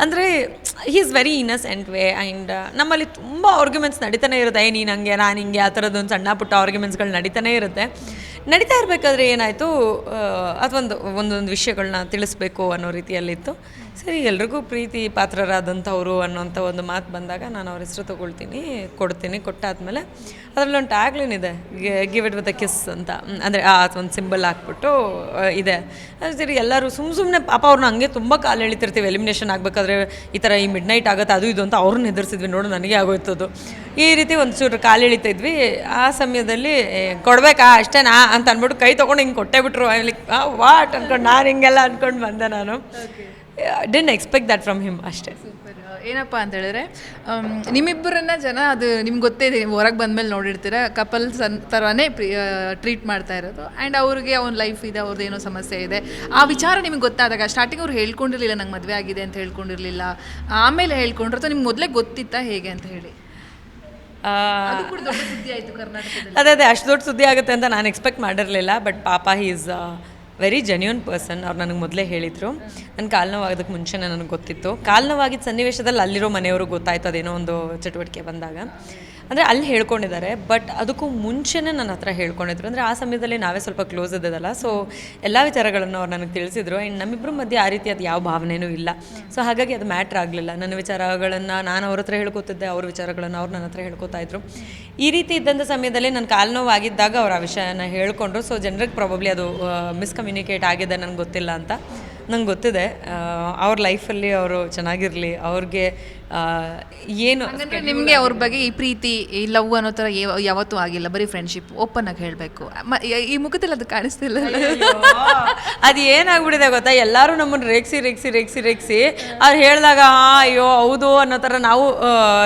ಅಂದರೆ he is very innocent way and ನಮ್ಮಲ್ಲಿ ತುಂಬ ಆರ್ಗ್ಯುಮೆಂಟ್ಸ್ ನಡೀತಾನೆ ಇರುತ್ತೆ. ಏ, ನೀನು ಹಂಗೆ, ನಾನು ಹಿಂಗೆ, ಆ ಥರದ್ದೊಂದು ಸಣ್ಣ ಪುಟ್ಟ ಆರ್ಗ್ಯುಮೆಂಟ್ಸ್ಗಳು ನಡೀತಾನೆ ಇರುತ್ತೆ. ನಡೀತಾ ಇರಬೇಕಾದ್ರೆ ಏನಾಯಿತು ಅದೊಂದು, ಒಂದೊಂದು ವಿಷಯಗಳನ್ನ ತಿಳಿಸ್ಬೇಕು ಅನ್ನೋ ರೀತಿಯಲ್ಲಿತ್ತು. ಸರಿ, ಎಲ್ರಿಗೂ ಪ್ರೀತಿ ಪಾತ್ರರಾದಂಥವ್ರು ಅನ್ನೋಂಥ ಒಂದು ಮಾತು ಬಂದಾಗ ನಾನು ಅವ್ರ ಹೆಸರು ತೊಗೊಳ್ತೀನಿ, ಕೊಡ್ತೀನಿ, ಕೊಟ್ಟಾದ್ಮೇಲೆ ಅದರಲ್ಲಿ ಒಂದು ಟ್ಯಾಗ್ಲಿನ್ ಇದೆ give it with a kiss ಅಂತ. ಅಂದರೆ ಆ ಒಂದು ಸಿಂಬಲ್ ಹಾಕ್ಬಿಟ್ಟು ಇದೆ. ಅದು ಸರಿ, ಎಲ್ಲರೂ ಸುಮ್ಮ ಸುಮ್ಮನೆ ಪಾಪ ಅವ್ರನ್ನ ಹಂಗೆ ತುಂಬ ಕಾಲು ಎಳಿತಿರ್ತೀವಿ ಎಲಿಮಿನೇಷನ್ ಆಗಬೇಕಾದ್ರೆ ಈ ಥರ ಈ ಮಿಡ್ ನೈಟ್ ಆಗುತ್ತೆ, ಅದು ಇದು ಅಂತ ಅವ್ರನ್ನ ಎದುರಿಸಿದ್ವಿ ನೋಡು, ನನಗೆ ಆಗೋಯ್ತದು. ಈ ರೀತಿ ಒಂದು ಚೂರು ಕಾಲು ಎಳಿತಾ ಇದ್ವಿ. ಆ ಸಮಯದಲ್ಲಿ ಕೊಡಬೇಕಾ ಕೊಡ್ಬೇಕಾ? ಅಷ್ಟೇನಾ? ಅಂತ ಅಂದ್ಬಿಟ್ಟು ಕೈ ತೊಗೊಂಡು ಹಿಂಗೆ ಕೊಟ್ಟೇ ಬಿಟ್ರು. ಲೈಕ್ ವಾಟ್ ಅಂದ್ಕೊಂಡು ನಾನು ಹಿಂಗೆಲ್ಲ ಅಂದ್ಕೊಂಡು ಬಂದೆ ನಾನು. Then expect that from him ಅಷ್ಟೇ. ಸೂಪರ್ ಏನಪ್ಪ ಅಂತ ಹೇಳಿದ್ರೆ ಆಮ್, ನಿಮ್ಮಿಬ್ಬರನ್ನ ಜನ ಅದು ನಿಮ್ಗೆ ಗೊತ್ತೇ ಇದೆ ನೀವು ಹೊರಗೆ ಬಂದಮೇಲೆ ನೋಡಿರ್ತೀರ ಕಪಲ್ಸ್ ಥರನೇ ಟ್ರೀಟ್ ಮಾಡ್ತಾ ಇರೋದು. ಆ್ಯಂಡ್ ಅವ್ರಿಗೆ ಅವ್ನ ಲೈಫ್ ಇದೆ ಅವ್ರದ್ದು ಏನೋ ಸಮಸ್ಯೆ ಇದೆ. ಆ ವಿಚಾರ ನಿಮ್ಗೆ ಗೊತ್ತಾದಾಗ ಸ್ಟಾರ್ಟಿಂಗ್ ಅವ್ರು ಹೇಳ್ಕೊಂಡಿರಲಿಲ್ಲ ನಂಗೆ ಮದುವೆ ಆಗಿದೆ ಅಂತ ಹೇಳ್ಕೊಂಡಿರಲಿಲ್ಲ. ಆಮೇಲೆ ಹೇಳ್ಕೊಂಡ್ರೆ ಅಥವಾ ನಿಮ್ಗೆ ಮೊದಲೇ ಗೊತ್ತಿತ್ತಾ ಹೇಗೆ ಅಂತ ಹೇಳಿ? ಅದು ಕೂಡ ದೊಡ್ಡ ಸುದ್ದಿ ಆಯಿತು ಕರ್ನಾಟಕದಲ್ಲಿ. ಅದೇ ಅದೇ ಅಷ್ಟು ದೊಡ್ಡ ಸುದ್ದಿ ಆಗುತ್ತೆ ಅಂತ ನಾನು ಎಕ್ಸ್ಪೆಕ್ಟ್ ಮಾಡಿರಲಿಲ್ಲ ಬಟ್ ಪಾಪ he is very genuine person ಅವ್ರು ನನಗೆ ಮೊದಲೇ ಹೇಳಿದರು. ನನ್ನ ಕಾಲು ನೋವಾಗೋದಕ್ಕೆ ಮುಂಚೆನೇ ನನಗೆ ಗೊತ್ತಿತ್ತು. ಕಾಲು ನೋವಾಗಿದ್ದ ಸನ್ನಿವೇಶದಲ್ಲಿ ಅಲ್ಲಿರೋ ಮನೆಯವರು ಗೊತ್ತಾಯ್ತು, ಅದೇನೋ ಒಂದು ಚಟುವಟಿಕೆ ಬಂದಾಗ. ಅಂದರೆ ಅಲ್ಲಿ ಹೇಳ್ಕೊಂಡಿದ್ದಾರೆ ಬಟ್ ಅದಕ್ಕೂ ಮುಂಚೆನೇ ನನ್ನ ಹತ್ರ ಹೇಳ್ಕೊಂಡಿದ್ರು. ಅಂದರೆ ಆ ಸಮಯದಲ್ಲಿ ನಾವೇ ಸ್ವಲ್ಪ ಕ್ಲೋಸ್ ಇದ್ದದಲ್ಲ ಸೊ ಎಲ್ಲ ವಿಚಾರಗಳನ್ನು ಅವ್ರು ನನಗೆ ತಿಳಿಸಿದ್ರು. ಆ್ಯಂಡ್ ನಮ್ಮಿಬ್ಬರ ಮಧ್ಯೆ ಆ ರೀತಿ ಅದು ಯಾವ ಭಾವನೆಯೂ ಇಲ್ಲ. ಸೊ ಹಾಗಾಗಿ ಅದು ಮ್ಯಾಟ್ರ್ ಆಗಲಿಲ್ಲ. ನನ್ನ ವಿಚಾರಗಳನ್ನು ನಾನು ಅವ್ರ ಹತ್ರ ಹೇಳ್ಕೊತಿದ್ದೆ, ಅವ್ರ ವಿಚಾರಗಳನ್ನು ಅವ್ರು ನನ್ನ ಹತ್ರ ಹೇಳ್ಕೊತಾ ಇದ್ರು. ಈ ರೀತಿ ಇದ್ದಂಥ ಸಮಯದಲ್ಲಿ ನನ್ನ ಕಾಲು ನೋವಾಗಿದ್ದಾಗ ಅವ್ರು ಆ ವಿಷಯನ ಹೇಳ್ಕೊಂಡ್ರು. ಸೊ ಜನರಿಗೆ ಪ್ರಾಬಬ್ಲಿ ಅದು ಮಿಸ್ಕಮ್ಯುನಿಕೇಟ್ ಆಗಿದೆ ನನಗೆ ಗೊತ್ತಿಲ್ಲ ಅಂತ. ನಂಗೆ ಗೊತ್ತಿದೆ ಅವ್ರ ಲೈಫಲ್ಲಿ ಅವರು ಚೆನ್ನಾಗಿರಲಿ ಅವ್ರಿಗೆ ಏನು ನಿಮಗೆ ಅವ್ರ ಬಗ್ಗೆ ಈ ಪ್ರೀತಿ ಈ ಲವ್ ಅನ್ನೋ ಥರ ಯಾವ- ಯಾವತ್ತೂ ಆಗಿಲ್ಲ ಬರೀ ಫ್ರೆಂಡ್ಶಿಪ್ ಓಪನ್ ಆಗಿ ಹೇಳಬೇಕು. ಈ ಮುಖದಲ್ಲಿ ಅದು ಕಾಣಿಸ್ತಿಲ್ಲ. ಅದು ಏನಾಗ್ಬಿಟ್ಟಿದೆ ಗೊತ್ತಾ? ಎಲ್ಲರೂ ನಮ್ಮನ್ನು ರೇಗ್ಸಿ ರೇಗ್ಸಿ ರೇಗ್ಸಿ ರೇಗ್ಸಿ ಅವ್ರು ಹೇಳಿದಾಗ ಹಾಂ ಅಯ್ಯೋ ಹೌದು ಅನ್ನೋ ಥರ ನಾವು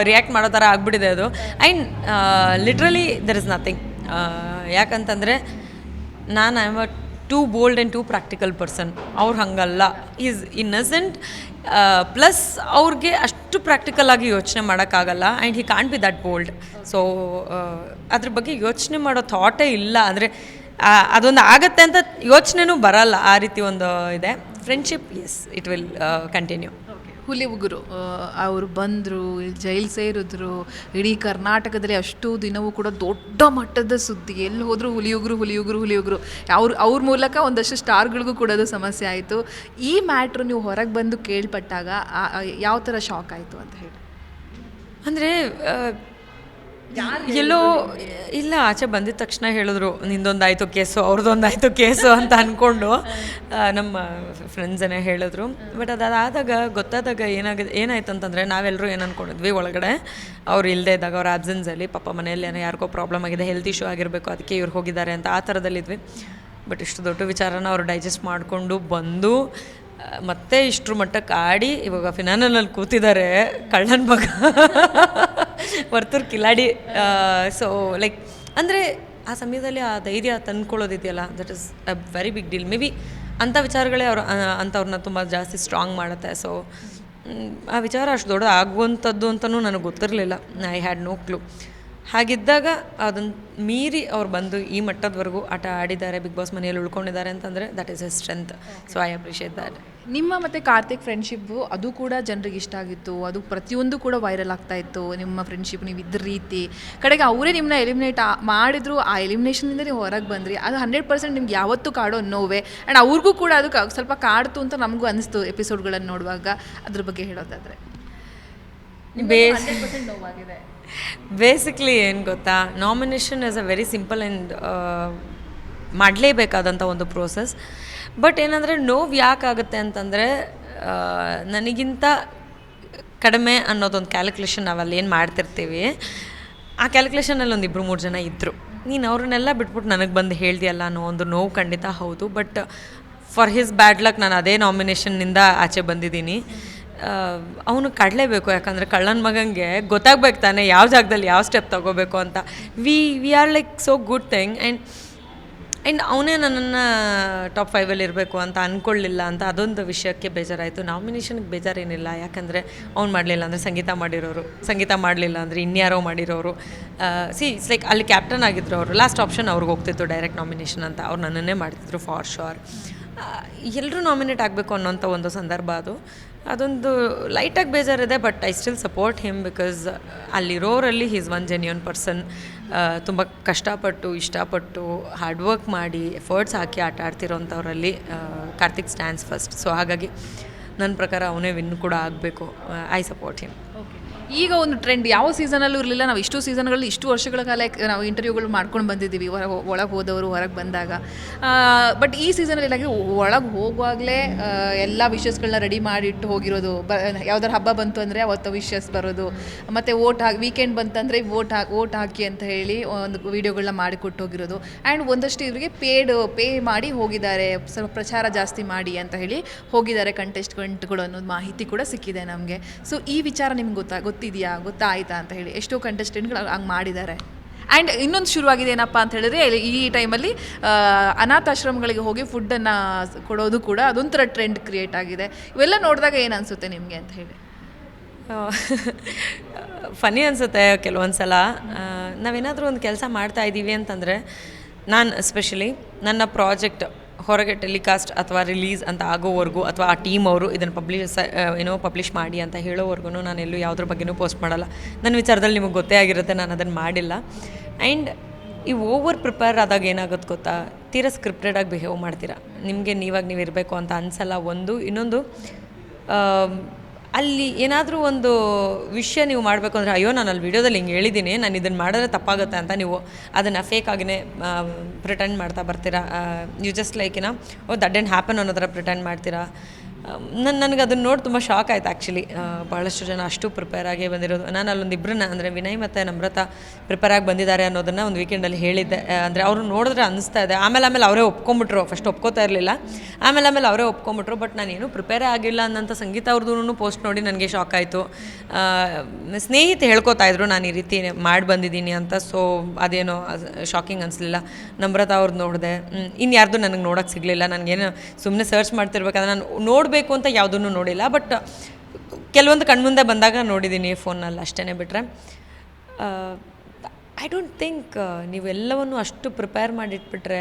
ರಿಯಾಕ್ಟ್ ಮಾಡೋ ಥರ ಆಗ್ಬಿಟ್ಟಿದೆ ಅದು. And literally there is nothing ಯಾಕಂತಂದರೆ ನಾನು I am a too bold and too practical person ಅವ್ರು ಹಂಗಲ್ಲ. ಈಸ್ ಇನ್ನಸೆಂಟ್ ಪ್ಲಸ್ ಅವ್ರಿಗೆ ಅಷ್ಟು ಪ್ರಾಕ್ಟಿಕಲ್ ಆಗಿ ಯೋಚನೆ ಮಾಡೋಕ್ಕಾಗಲ್ಲ and he can't be that bold so ಅದ್ರ ಬಗ್ಗೆ ಯೋಚನೆ ಮಾಡೋ ಥಾಟೇ ಇಲ್ಲ. ಅಂದರೆ ಅದೊಂದು ಆಗತ್ತೆ ಅಂತ ಯೋಚನೆನೂ ಬರಲ್ಲ ಆ ರೀತಿ ಒಂದು ಇದೆ. Friendship as it will continue ಹುಲಿ ಉಗುರು. ಅವರು ಬಂದರು, ಜೈಲ್ ಸೇರಿದ್ರು. ಇಡೀ ಕರ್ನಾಟಕದಲ್ಲಿ ಅಷ್ಟು ದಿನವೂ ಕೂಡ ದೊಡ್ಡ ಮಟ್ಟದ ಸುದ್ದಿ. ಎಲ್ಲಿ ಹೋದರೂ ಹುಲಿ ಉಗುರು ಹುಲಿ ಉಗುರು ಹುಲಿ ಉಗುರು. ಅವ್ರ ಅವ್ರ ಮೂಲಕ ಒಂದಷ್ಟು ಸ್ಟಾರ್ಗಳಿಗೂ ಕೂಡ ಅದು ಸಮಸ್ಯೆ ಆಯಿತು. ಈ ಮ್ಯಾಟ್ರು ನೀವು ಹೊರಗೆ ಬಂದು ಕೇಳ್ಪಟ್ಟಾಗ ಯಾವ ಥರ ಶಾಕ್ ಆಯಿತು ಅಂತ ಹೇಳಿ? ಅಂದರೆ ಎಲ್ಲೋ ಇಲ್ಲ ಆಚೆ ಬಂದಿದ ತಕ್ಷಣ ಹೇಳಿದ್ರು ನಿಂದೊಂದಾಯ್ತು ಕೇಸು ಅವ್ರದ್ದೊಂದಾಯ್ತು ಕೇಸು ಅಂತ ಅಂದ್ಕೊಂಡು ನಮ್ಮ ಫ್ರೆಂಡ್ಸನ್ನೇ ಹೇಳಿದ್ರು. ಬಟ್ ಅದಾದಾಗ ಗೊತ್ತಾದಾಗ ಏನಾಗಿದೆ ಏನಾಯ್ತು ಅಂತಂದರೆ ನಾವೆಲ್ಲರೂ ಏನು ಅನ್ಕೊಂಡಿದ್ವಿ ಒಳಗಡೆ ಅವ್ರು ಇಲ್ಲದೆ ಇದ್ದಾಗ ಅವ್ರ ಆಬ್ಸೆನ್ಸಲ್ಲಿ ಪಾಪ ಮನೆಯಲ್ಲಿ ಏನೋ ಯಾರಿಗೋ ಪ್ರಾಬ್ಲಮ್ ಆಗಿದೆ ಹೆಲ್ತ್ ಇಶ್ಯೂ ಆಗಿರಬೇಕು ಅದಕ್ಕೆ ಇವ್ರು ಹೋಗಿದ್ದಾರೆ ಅಂತ ಆ ಥರದಲ್ಲಿದ್ವಿ ಬಟ್ ಇಷ್ಟು ದೊಡ್ಡ ವಿಚಾರನ ಅವರು ಡೈಜೆಸ್ಟ್ ಮಾಡಿಕೊಂಡು ಬಂದು ಮತ್ತೆ ಇಷ್ಟರ ಮಟ್ಟಕ್ಕೆ ಆಡಿ ಇವಾಗ ಫಿನಾನಲ್ಲಿ ಕೂತಿದ್ದಾರೆ ಕಳ್ಳನ ಮಗ. ವರ್ತೂರ್ ಕಿಲಾಡಿ. ಸೊ ಲೈಕ್ ಅಂದರೆ ಆ ಸಮಯದಲ್ಲಿ ಆ ಧೈರ್ಯ ತಂದ್ಕೊಳ್ಳೋದಿದೆಯಲ್ಲ? That is a very big deal maybe ಅಂಥ ವಿಚಾರಗಳೇ ಅವ್ರು ಅಂಥವ್ರನ್ನ ತುಂಬ ಜಾಸ್ತಿ ಸ್ಟ್ರಾಂಗ್ ಮಾಡುತ್ತೆ. ಸೊ ಆ ವಿಚಾರ ಅಷ್ಟು ದೊಡ್ಡ ಆಗುವಂಥದ್ದು ಅಂತಲೂ ನನಗೆ ಗೊತ್ತಿರಲಿಲ್ಲ. ಐ ಹ್ಯಾಡ್ ನೋ ಕ್ಲೂ ಹಾಗಿದ್ದಾಗ ಅದನ್ನು ಮೀರಿ ಅವ್ರು ಬಂದು ಈ ಮಟ್ಟದವರೆಗೂ ಆಟ ಆಡಿದ್ದಾರೆ ಬಿಗ್ ಬಾಸ್ ಮನೆಯಲ್ಲಿ ಉಳ್ಕೊಂಡಿದ್ದಾರೆ ಅಂತಂದರೆ that is a strength so I appreciate that ನಿಮ್ಮ ಮತ್ತು ಕಾರ್ತಿಕ್ ಫ್ರೆಂಡ್ಶಿಪ್ಪು ಅದು ಕೂಡ ಜನರಿಗೆ ಇಷ್ಟ ಆಗಿತ್ತು ಅದು ಪ್ರತಿಯೊಂದು ಕೂಡ ವೈರಲ್ ಆಗ್ತಾ ಇತ್ತು ನಿಮ್ಮ ಫ್ರೆಂಡ್ಶಿಪ್ ನೀವು ಇದ್ದ ರೀತಿ. ಕಡೆಗೆ ಅವರೇ ನಿಮ್ಮನ್ನ ಎಲಿಮಿನೇಟ್ ಮಾಡಿದ್ರು ಆ ಎಲಿಮಿನೇಷನಿಂದ ನೀವು ಹೊರಗೆ ಬಂದ್ರಿ. ಅದು ಹಂಡ್ರೆಡ್ ಪರ್ಸೆಂಟ್ ನಿಮ್ಗೆ ಯಾವತ್ತೂ ಕಾಡೋ ನೋವೇ. ಆ್ಯಂಡ್ ಅವ್ರಿಗೂ ಕೂಡ ಅದು ಸ್ವಲ್ಪ ಕಾಡ್ತು ಅಂತ ನಮಗೂ ಅನಿಸ್ತು ಎಪಿಸೋಡ್ಗಳನ್ನು ನೋಡುವಾಗ. ಅದ್ರ ಬಗ್ಗೆ ಹೇಳೋದಾದರೆ. ಬೇಸ್ ನೋವಾಗಿದೆ. ಬೇಸಿಕ್ಲಿ ಏನು ಗೊತ್ತಾ? Nomination is a very simple and ಮಾಡಲೇಬೇಕಾದಂಥ ಒಂದು ಪ್ರೋಸೆಸ್ ಬಟ್ ಏನಂದರೆ, ನೋವು ಯಾಕಾಗುತ್ತೆ ಅಂತಂದರೆ ನನಗಿಂತ ಕಡಿಮೆ ಅನ್ನೋದೊಂದು ಕ್ಯಾಲ್ಕುಲೇಷನ್ ನಾವಲ್ಲಿ ಏನು ಮಾಡ್ತಿರ್ತೀವಿ? ಆ ಕ್ಯಾಲ್ಕುಲೇಷನಲ್ಲಿ ಒಂದು ಇಬ್ಬರು ಮೂರು ಜನ ಇದ್ದರು ನೀನು ಅವ್ರನ್ನೆಲ್ಲ ಬಿಟ್ಬಿಟ್ಟು ನನಗೆ ಬಂದು ಹೇಳ್ದಿಯಲ್ಲ ಅನ್ನೋ ಒಂದು ನೋವು ಖಂಡಿತ ಹೌದು. But for his bad luck ನಾನು ಅದೇ ನಾಮಿನೇಷನ್ನಿಂದ ಆಚೆ ಬಂದಿದ್ದೀನಿ. ಅವನು ಕಡಲೇಬೇಕು, ಯಾಕಂದರೆ ಕಳ್ಳನ ಮಗಂಗೆ ಗೊತ್ತಾಗ್ಬೇಕು ತಾನೆ ಯಾವ ಜಾಗದಲ್ಲಿ ಯಾವ ಸ್ಟೆಪ್ ತಗೋಬೇಕು ಅಂತ. We we are like so good thing and and ಅವನೇ ನನ್ನನ್ನು ಟಾಪ್ ಫೈವಲ್ಲಿ ಇರಬೇಕು ಅಂತ ಅಂದ್ಕೊಳ್ಳಿಲ್ಲ ಅಂತ ಅದೊಂದು ವಿಷಯಕ್ಕೆ ಬೇಜಾರಾಯಿತು. ನಾಮಿನೇಷನ್ಗೆ ಬೇಜಾರೇನಿಲ್ಲ, ಯಾಕಂದರೆ ಅವ್ನು ಮಾಡಲಿಲ್ಲ ಅಂದರೆ ಸಂಗೀತ ಮಾಡಿರೋರು, ಸಂಗೀತ ಮಾಡಲಿಲ್ಲ ಅಂದರೆ ಇನ್ಯಾರೋ ಮಾಡಿರೋರು. ಸಿ ಇಟ್ಸ್ ಲೈಕ್ ಅಲ್ಲಿ ಕ್ಯಾಪ್ಟನ್ ಆಗಿದ್ರು ಅವರು ಲಾಸ್ಟ್ ಆಪ್ಷನ್ ಅವ್ರಿಗೆ ಹೋಗ್ತಿತ್ತು ಡೈರೆಕ್ಟ್ ನಾಮಿನೇಷನ್ ಅಂತ. ಅವ್ರು ನನ್ನನ್ನೇ ಮಾಡ್ತಿದ್ರು ಫಾರ್ ಶೋರ್ ಎಲ್ಲರೂ ನಾಮಿನೇಟ್ ಆಗಬೇಕು ಅನ್ನೋಂಥ ಒಂದು ಸಂದರ್ಭ ಅದು. ಅದೊಂದು ಲೈಟಾಗಿ ಬೇಜಾರಿದೆ but I still support him because ಅಲ್ಲಿರೋರಲ್ಲಿ he's one genuine person ತುಂಬ ಕಷ್ಟಪಟ್ಟು, ಇಷ್ಟಪಟ್ಟು ಹಾರ್ಡ್ ವರ್ಕ್ ಮಾಡಿ ಎಫರ್ಟ್ಸ್ ಹಾಕಿ ಆಟ ಆಡ್ತಿರೋಂಥವ್ರಲ್ಲಿ ಕಾರ್ತಿಕ್ ಸ್ಟ್ಯಾಂಡ್ಸ್ ಫಸ್ಟ್ ಸೊ ಹಾಗಾಗಿ ನನ್ನ ಪ್ರಕಾರ ಅವನೇ ವಿನ್ ಕೂಡ ಆಗಬೇಕು. ಐ ಸಪೋರ್ಟ್ ಹಿಮ್ ಈಗ ಒಂದು ಟ್ರೆಂಡ್ ಯಾವ ಸೀಸನಲ್ಲೂ ಇರಲಿಲ್ಲ. ನಾವು ಇಷ್ಟು ಸೀಸನ್ಗಳಲ್ಲಿ ಇಷ್ಟು ವರ್ಷಗಳ ಕಾಲ ನಾವು ಇಂಟರ್ವ್ಯೂಗಳು ಮಾಡ್ಕೊಂಡು ಬಂದಿದ್ದೀವಿ. ಹೊರ ಒಳಗೆ ಹೋದವರು, ಹೊರಗೆ ಬಂದಾಗ. ಬಟ್ ಈ ಸೀಸನಲ್ಲಿ ಏನಾಗಿದೆ ಒಳಗೆ ಹೋಗುವಾಗಲೇ ಎಲ್ಲ ವಿಷಸ್ಗಳನ್ನ ರೆಡಿ ಮಾಡಿಟ್ಟು ಹೋಗಿರೋದು. ಬ, ಯಾವ್ದಾರು ಹಬ್ಬ ಬಂತು ಅಂದರೆ ಅವತ್ತು ವಿಷಸ್ ಬರೋದು. ಮತ್ತು ಓಟ್ ಹಾಕಿ ವೀಕೆಂಡ್ ಬಂತಂದರೆ ವೋಟ್ ಹಾಕಿ ವೋಟ್ ಹಾಕಿ ಅಂತ ಹೇಳಿ ಒಂದು ವೀಡಿಯೋಗಳನ್ನ ಮಾಡಿಕೊಟ್ಟು ಹೋಗಿರೋದು. ಆ್ಯಂಡ್ ಒಂದಷ್ಟು ಇವರಿಗೆ ಪೇಡ್ ಪೇ ಮಾಡಿ ಹೋಗಿದ್ದಾರೆ. ಸ್ವಲ್ಪ ಪ್ರಚಾರ ಜಾಸ್ತಿ ಮಾಡಿ ಅಂತ ಹೇಳಿ ಹೋಗಿದ್ದಾರೆ ಕಂಟೆಸ್ಟೆಂಟ್ಗಳು ಅನ್ನೋದು ಮಾಹಿತಿ ಕೂಡ ಸಿಕ್ಕಿದೆ ನಮಗೆ. ಸೊ ಈ ವಿಚಾರ ನಿಮ್ಗೆ ಗೊತ್ತಾ ಗೊತ್ತಿದೆಯಾ, ಗೊತ್ತಾಯ್ತಾ ಅಂತ ಹೇಳಿ. ಎಷ್ಟೋ ಕಂಟೆಸ್ಟೆಂಟ್ಗಳು ಹಂಗೆ ಮಾಡಿದ್ದಾರೆ. ಆ್ಯಂಡ್ ಇನ್ನೊಂದು ಶುರುವಾಗಿದೆ ಏನಪ್ಪ ಅಂತ ಹೇಳಿದ್ರೆ ಈ ಟೈಮಲ್ಲಿ ಅನಾಥಾಶ್ರಮಗಳಿಗೆ ಹೋಗಿ ಫುಡ್ಡನ್ನು ಕೊಡೋದು ಕೂಡ ಅದೊಂಥರ ಟ್ರೆಂಡ್ ಕ್ರಿಯೇಟ್ ಆಗಿದೆ. ಇವೆಲ್ಲ ನೋಡಿದಾಗ ಏನು ಅನಿಸುತ್ತೆ ನಿಮಗೆ ಅಂತ ಹೇಳಿ? ಫನಿ ಅನಿಸುತ್ತೆ ಕೆಲವೊಂದು ಸಲ ನಾವೇನಾದರೂ ಒಂದು ಕೆಲಸ ಮಾಡ್ತಾ ಇದ್ದೀವಿ ಅಂತಂದರೆ, ನಾನು ಎಸ್ಪೆಷಲಿ ನನ್ನ ಪ್ರಾಜೆಕ್ಟ್ ಹೊರಗೆ ಟೆಲಿಕಾಸ್ಟ್ ಅಥವಾ ರಿಲೀಸ್ ಅಂತ ಆಗೋವರೆಗೂ ಅಥವಾ ಆ ಟೀಮ್ ಅವರು ಇದನ್ನು ಪಬ್ಲಿಷ್ ಏನೋ ಪಬ್ಲಿಷ್ ಮಾಡಿ ಅಂತ ಹೇಳೋವರೆಗೂ ನಾನು ಎಲ್ಲೂ ಯಾವುದ್ರ ಬಗ್ಗೆನೂ ಪೋಸ್ಟ್ ಮಾಡಲ್ಲ. ನನ್ನ ವಿಚಾರದಲ್ಲಿ ನಿಮಗೆ ಗೊತ್ತೇ ಆಗಿರುತ್ತೆ, ನಾನು ಅದನ್ನು ಮಾಡಿಲ್ಲ. ಆ್ಯಂಡ್ ಈ ಓವರ್ ಪ್ರಿಪೇರ್ ಆದಾಗ ಏನಾಗುತ್ತೆ ಗೊತ್ತಾ? ತೀರಾ ಸ್ಕ್ರಿಪ್ಟೆಡಾಗಿ ಬಿಹೇವ್ ಮಾಡ್ತೀರಾ. ನಿಮಗೆ ನೀವಾಗ ನೀವು ಇರಬೇಕು ಅಂತ ಅನ್ಸಲ್ಲ. ಒಂದು, ಇನ್ನೊಂದು ಅಲ್ಲಿ ಏನಾದರೂ ಒಂದು ವಿಷಯ ನೀವು ಮಾಡಬೇಕು ಅಂದರೆ, ಅಯ್ಯೋ, ನಾನು ಅಲ್ಲಿ ವಿಡಿಯೋದಲ್ಲಿ ಹಿಂಗೆ ಹೇಳಿದ್ದೀನಿ ನಾನು ಇದನ್ನು ಮಾಡಿದ್ರೆ ತಪ್ಪಾಗುತ್ತೆ ಅಂತ ನೀವು ಅದನ್ನು ಫೇಕ್ ಆಗಿನೇ ಪ್ರಿಟೆಂಡ್ ಮಾಡ್ತಾ ಬರ್ತೀರಾ? ಯು ಜಸ್ಟ್ ಲೈಕ್ ಏನೋ ಓ ದಟ್ ಡೆಂಟ್ ಹ್ಯಾಪನ್ ಅನ್ನೋ ಥರ ಪ್ರಿಟೆಂಡ್ ಮಾಡ್ತೀರಾ? ನನ್ನ ನನಗೆ ಅದನ್ನು ನೋಡಿ ತುಂಬ ಶಾಕ್ ಆಯ್ತು ಆ್ಯಕ್ಚುಲಿ ಭಾಳಷ್ಟು ಜನ ಅಷ್ಟು ಪ್ರಿಪೇರ್ ಆಗಿ ಬಂದಿರೋದು. ನಾನು ಅಲ್ಲೊಂದು ಇಬ್ಬರನ್ನ ಅಂದರೆ ವಿನಯ್ ಮತ್ತು ನಮ್ರತ ಪ್ರಿಪೇರ್ ಆಗಿ ಬಂದಿದ್ದಾರೆ ಅನ್ನೋದನ್ನು ಒಂದು ವೀಕೆಂಡಲ್ಲಿ ಹೇಳಿದ್ದೆ. ಅಂದರೆ ಅವರು ನೋಡಿದ್ರೆ ಅನಿಸ್ತಾ ಇದೆ. ಆಮೇಲೆ ಆಮೇಲೆ ಅವರೇ ಒಪ್ಕೊಂಬಿಟ್ರು ಫಸ್ಟ್ ಒಪ್ಕೋತಾ ಇರಲಿಲ್ಲ. ಆಮೇಲೆ ಆಮೇಲೆ ಅವರೇ ಒಪ್ಕೊಂಬಿಟ್ರು ಬಟ್ ನಾನೇನು ಪ್ರಿಪೇರೇ ಆಗಿಲ್ಲ ಅನ್ನೋಂಥ ಸಂಗೀತ ಅವ್ರದ್ದು ಪೋಸ್ಟ್ ನೋಡಿ ನನಗೆ ಶಾಕ್ ಆಯಿತು. ಸ್ನೇಹಿತೆ ಹೇಳ್ಕೊತಾ ಇದ್ರು, ನಾನು ಈ ರೀತಿ ಮಾಡಿ ಬಂದಿದ್ದೀನಿ ಅಂತ. ಸೊ ಅದೇನೋ ಶಾಕಿಂಗ್ ಅನಿಸ್ಲಿಲ್ಲ. ನಮ್ರತ ಅವ್ರದ್ದು ನೋಡಿದೆ. ಇನ್ನು ಯಾರ್ದು ನನಗೆ ನೋಡೋಕ್ಕೆ ಸಿಗಲಿಲ್ಲ. ನನಗೇನು ಸುಮ್ಮನೆ ಸರ್ಚ್ ಮಾಡ್ತಿರ್ಬೇಕಾದ್ರೆ ನಾನು ನೋಡಬೇಕು ಅಂತ ಯಾವುದನ್ನು ನೋಡಿಲ್ಲ ಬಟ್ ಕೆಲವೊಂದು ಕಣ್ಮುಂದೆ ಬಂದಾಗ ನೋಡಿದ್ದೀನಿ ಫೋನಲ್ಲಿ ಅಷ್ಟೇ ಬಿಟ್ಟರೆ ಐ ಡೋಂಟ್ ಥಿಂಕ್ ನೀವೆಲ್ಲವನ್ನು ಅಷ್ಟು ಪ್ರಿಪೇರ್ ಮಾಡಿಟ್ಬಿಟ್ರೆ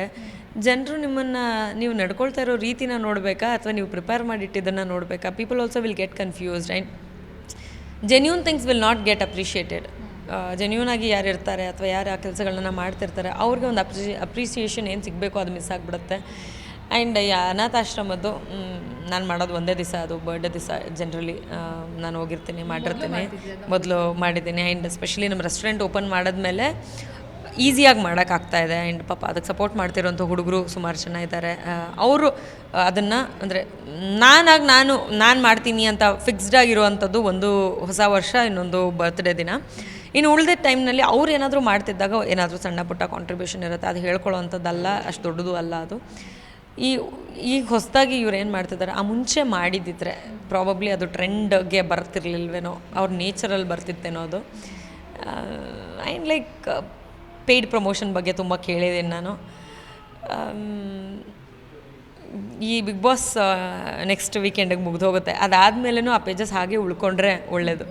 ಜನರು ನಿಮ್ಮನ್ನು ನೀವು ನಡ್ಕೊಳ್ತಾ ಇರೋ ರೀತಿನ ನೋಡಬೇಕಾ? ಅಥವಾ ನೀವು ಪ್ರಿಪೇರ್ ಮಾಡಿಟ್ಟಿದ್ದನ್ನು ನೋಡಬೇಕಾ? People also will get confused and genuine things will not get appreciated genuine ಆಗಿ ಯಾರು ಇರ್ತಾರೆ ಅಥವಾ ಯಾರು ಆ ಕೆಲಸಗಳನ್ನ ಮಾಡ್ತಿರ್ತಾರೆ, ಅವ್ರಿಗೆ ಒಂದು ಅಪ್ರಿಷಿ ಅಪ್ರಿಸಿಯೇಷನ್ ಏನು ಸಿಗಬೇಕು ಅದು ಮಿಸ್ ಆಗಿಬಿಡುತ್ತೆ. ಆ್ಯಂಡ್ ಈ ಅನಾಥಾಶ್ರಮದ್ದು ನಾನು ಮಾಡೋದು ಒಂದೇ ದಿವಸ ಅದು ಬರ್ಡೇ ದಿವಸ ಜನ್ರಲಿ ನಾನು ಹೋಗಿರ್ತೀನಿ ಮಾಡಿರ್ತೀನಿ. ಮೊದಲು ಮಾಡಿದ್ದೀನಿ. ಆ್ಯಂಡ್ ಎಸ್ಪೆಷಲಿ ನಮ್ಮ ರೆಸ್ಟೋರೆಂಟ್ ಓಪನ್ ಮಾಡಿದ್ಮೇಲೆ ಈಸಿಯಾಗಿ ಮಾಡೋಕ್ಕಾಗ್ತಾ ಇದೆ. ಆ್ಯಂಡ್ ಪಾಪ ಅದಕ್ಕೆ ಸಪೋರ್ಟ್ ಮಾಡ್ತಿರೋಂಥ ಹುಡುಗರು ಸುಮಾರು ಜನ ಇದ್ದಾರೆ ಅವರು ಅದನ್ನು ಅಂದರೆ ನಾನಾಗಿ ನಾನು ನಾನು ಮಾಡ್ತೀನಿ ಅಂತ ಫಿಕ್ಸ್ಡ್ ಆಗಿರುವಂಥದ್ದು ಒಂದು ಹೊಸ ವರ್ಷ ಇನ್ನೊಂದು ಬರ್ತ್ಡೇ ದಿನ. ಇನ್ನು ಉಳಿದ ಟೈಮ್ನಲ್ಲಿ ಅವ್ರು ಏನಾದರೂ ಮಾಡ್ತಿದ್ದಾಗ ಏನಾದರೂ ಸಣ್ಣ ಪುಟ್ಟ ಕಾಂಟ್ರಿಬ್ಯೂಷನ್ ಇರುತ್ತೆ. ಅದು ಹೇಳ್ಕೊಳ್ಳೋ ಅಂಥದ್ದಲ್ಲ ಅಷ್ಟು ದೊಡ್ಡದು ಅಲ್ಲ ಅದು. ಈ ಈಗ ಹೊಸದಾಗಿ ಇವ್ರು ಏನು ಮಾಡ್ತಿದ್ದಾರೆ, ಆ ಮುಂಚೆ ಮಾಡಿದ್ದಿದ್ರೆ ಪ್ರಾಬಬ್ಲಿ ಅದು ಟ್ರೆಂಡ್ಗೆ ಬರ್ತಿರ್ಲಿಲ್ವೇನೋ, ಅವ್ರ ನೇಚರಲ್ಲಿ ಬರ್ತಿತ್ತೇನೋ ಅದು. ಆ್ಯಂಡ್ ಲೈಕ್ ಪೇಯ್ಡ್ ಪ್ರಮೋಷನ್ ಬಗ್ಗೆ ತುಂಬ ಕೇಳಿದ್ದೀನಿ ನಾನು. ಈ ಬಿಗ್ ಬಾಸ್ ನೆಕ್ಸ್ಟ್ ವೀಕೆಂಡಿಗೆ ಮುಗಿದೋಗುತ್ತೆ. ಅದಾದಮೇಲೂ ಆ ಪೇಜಸ್ ಹಾಗೆ ಉಳ್ಕೊಂಡ್ರೆ ಒಳ್ಳೆಯದು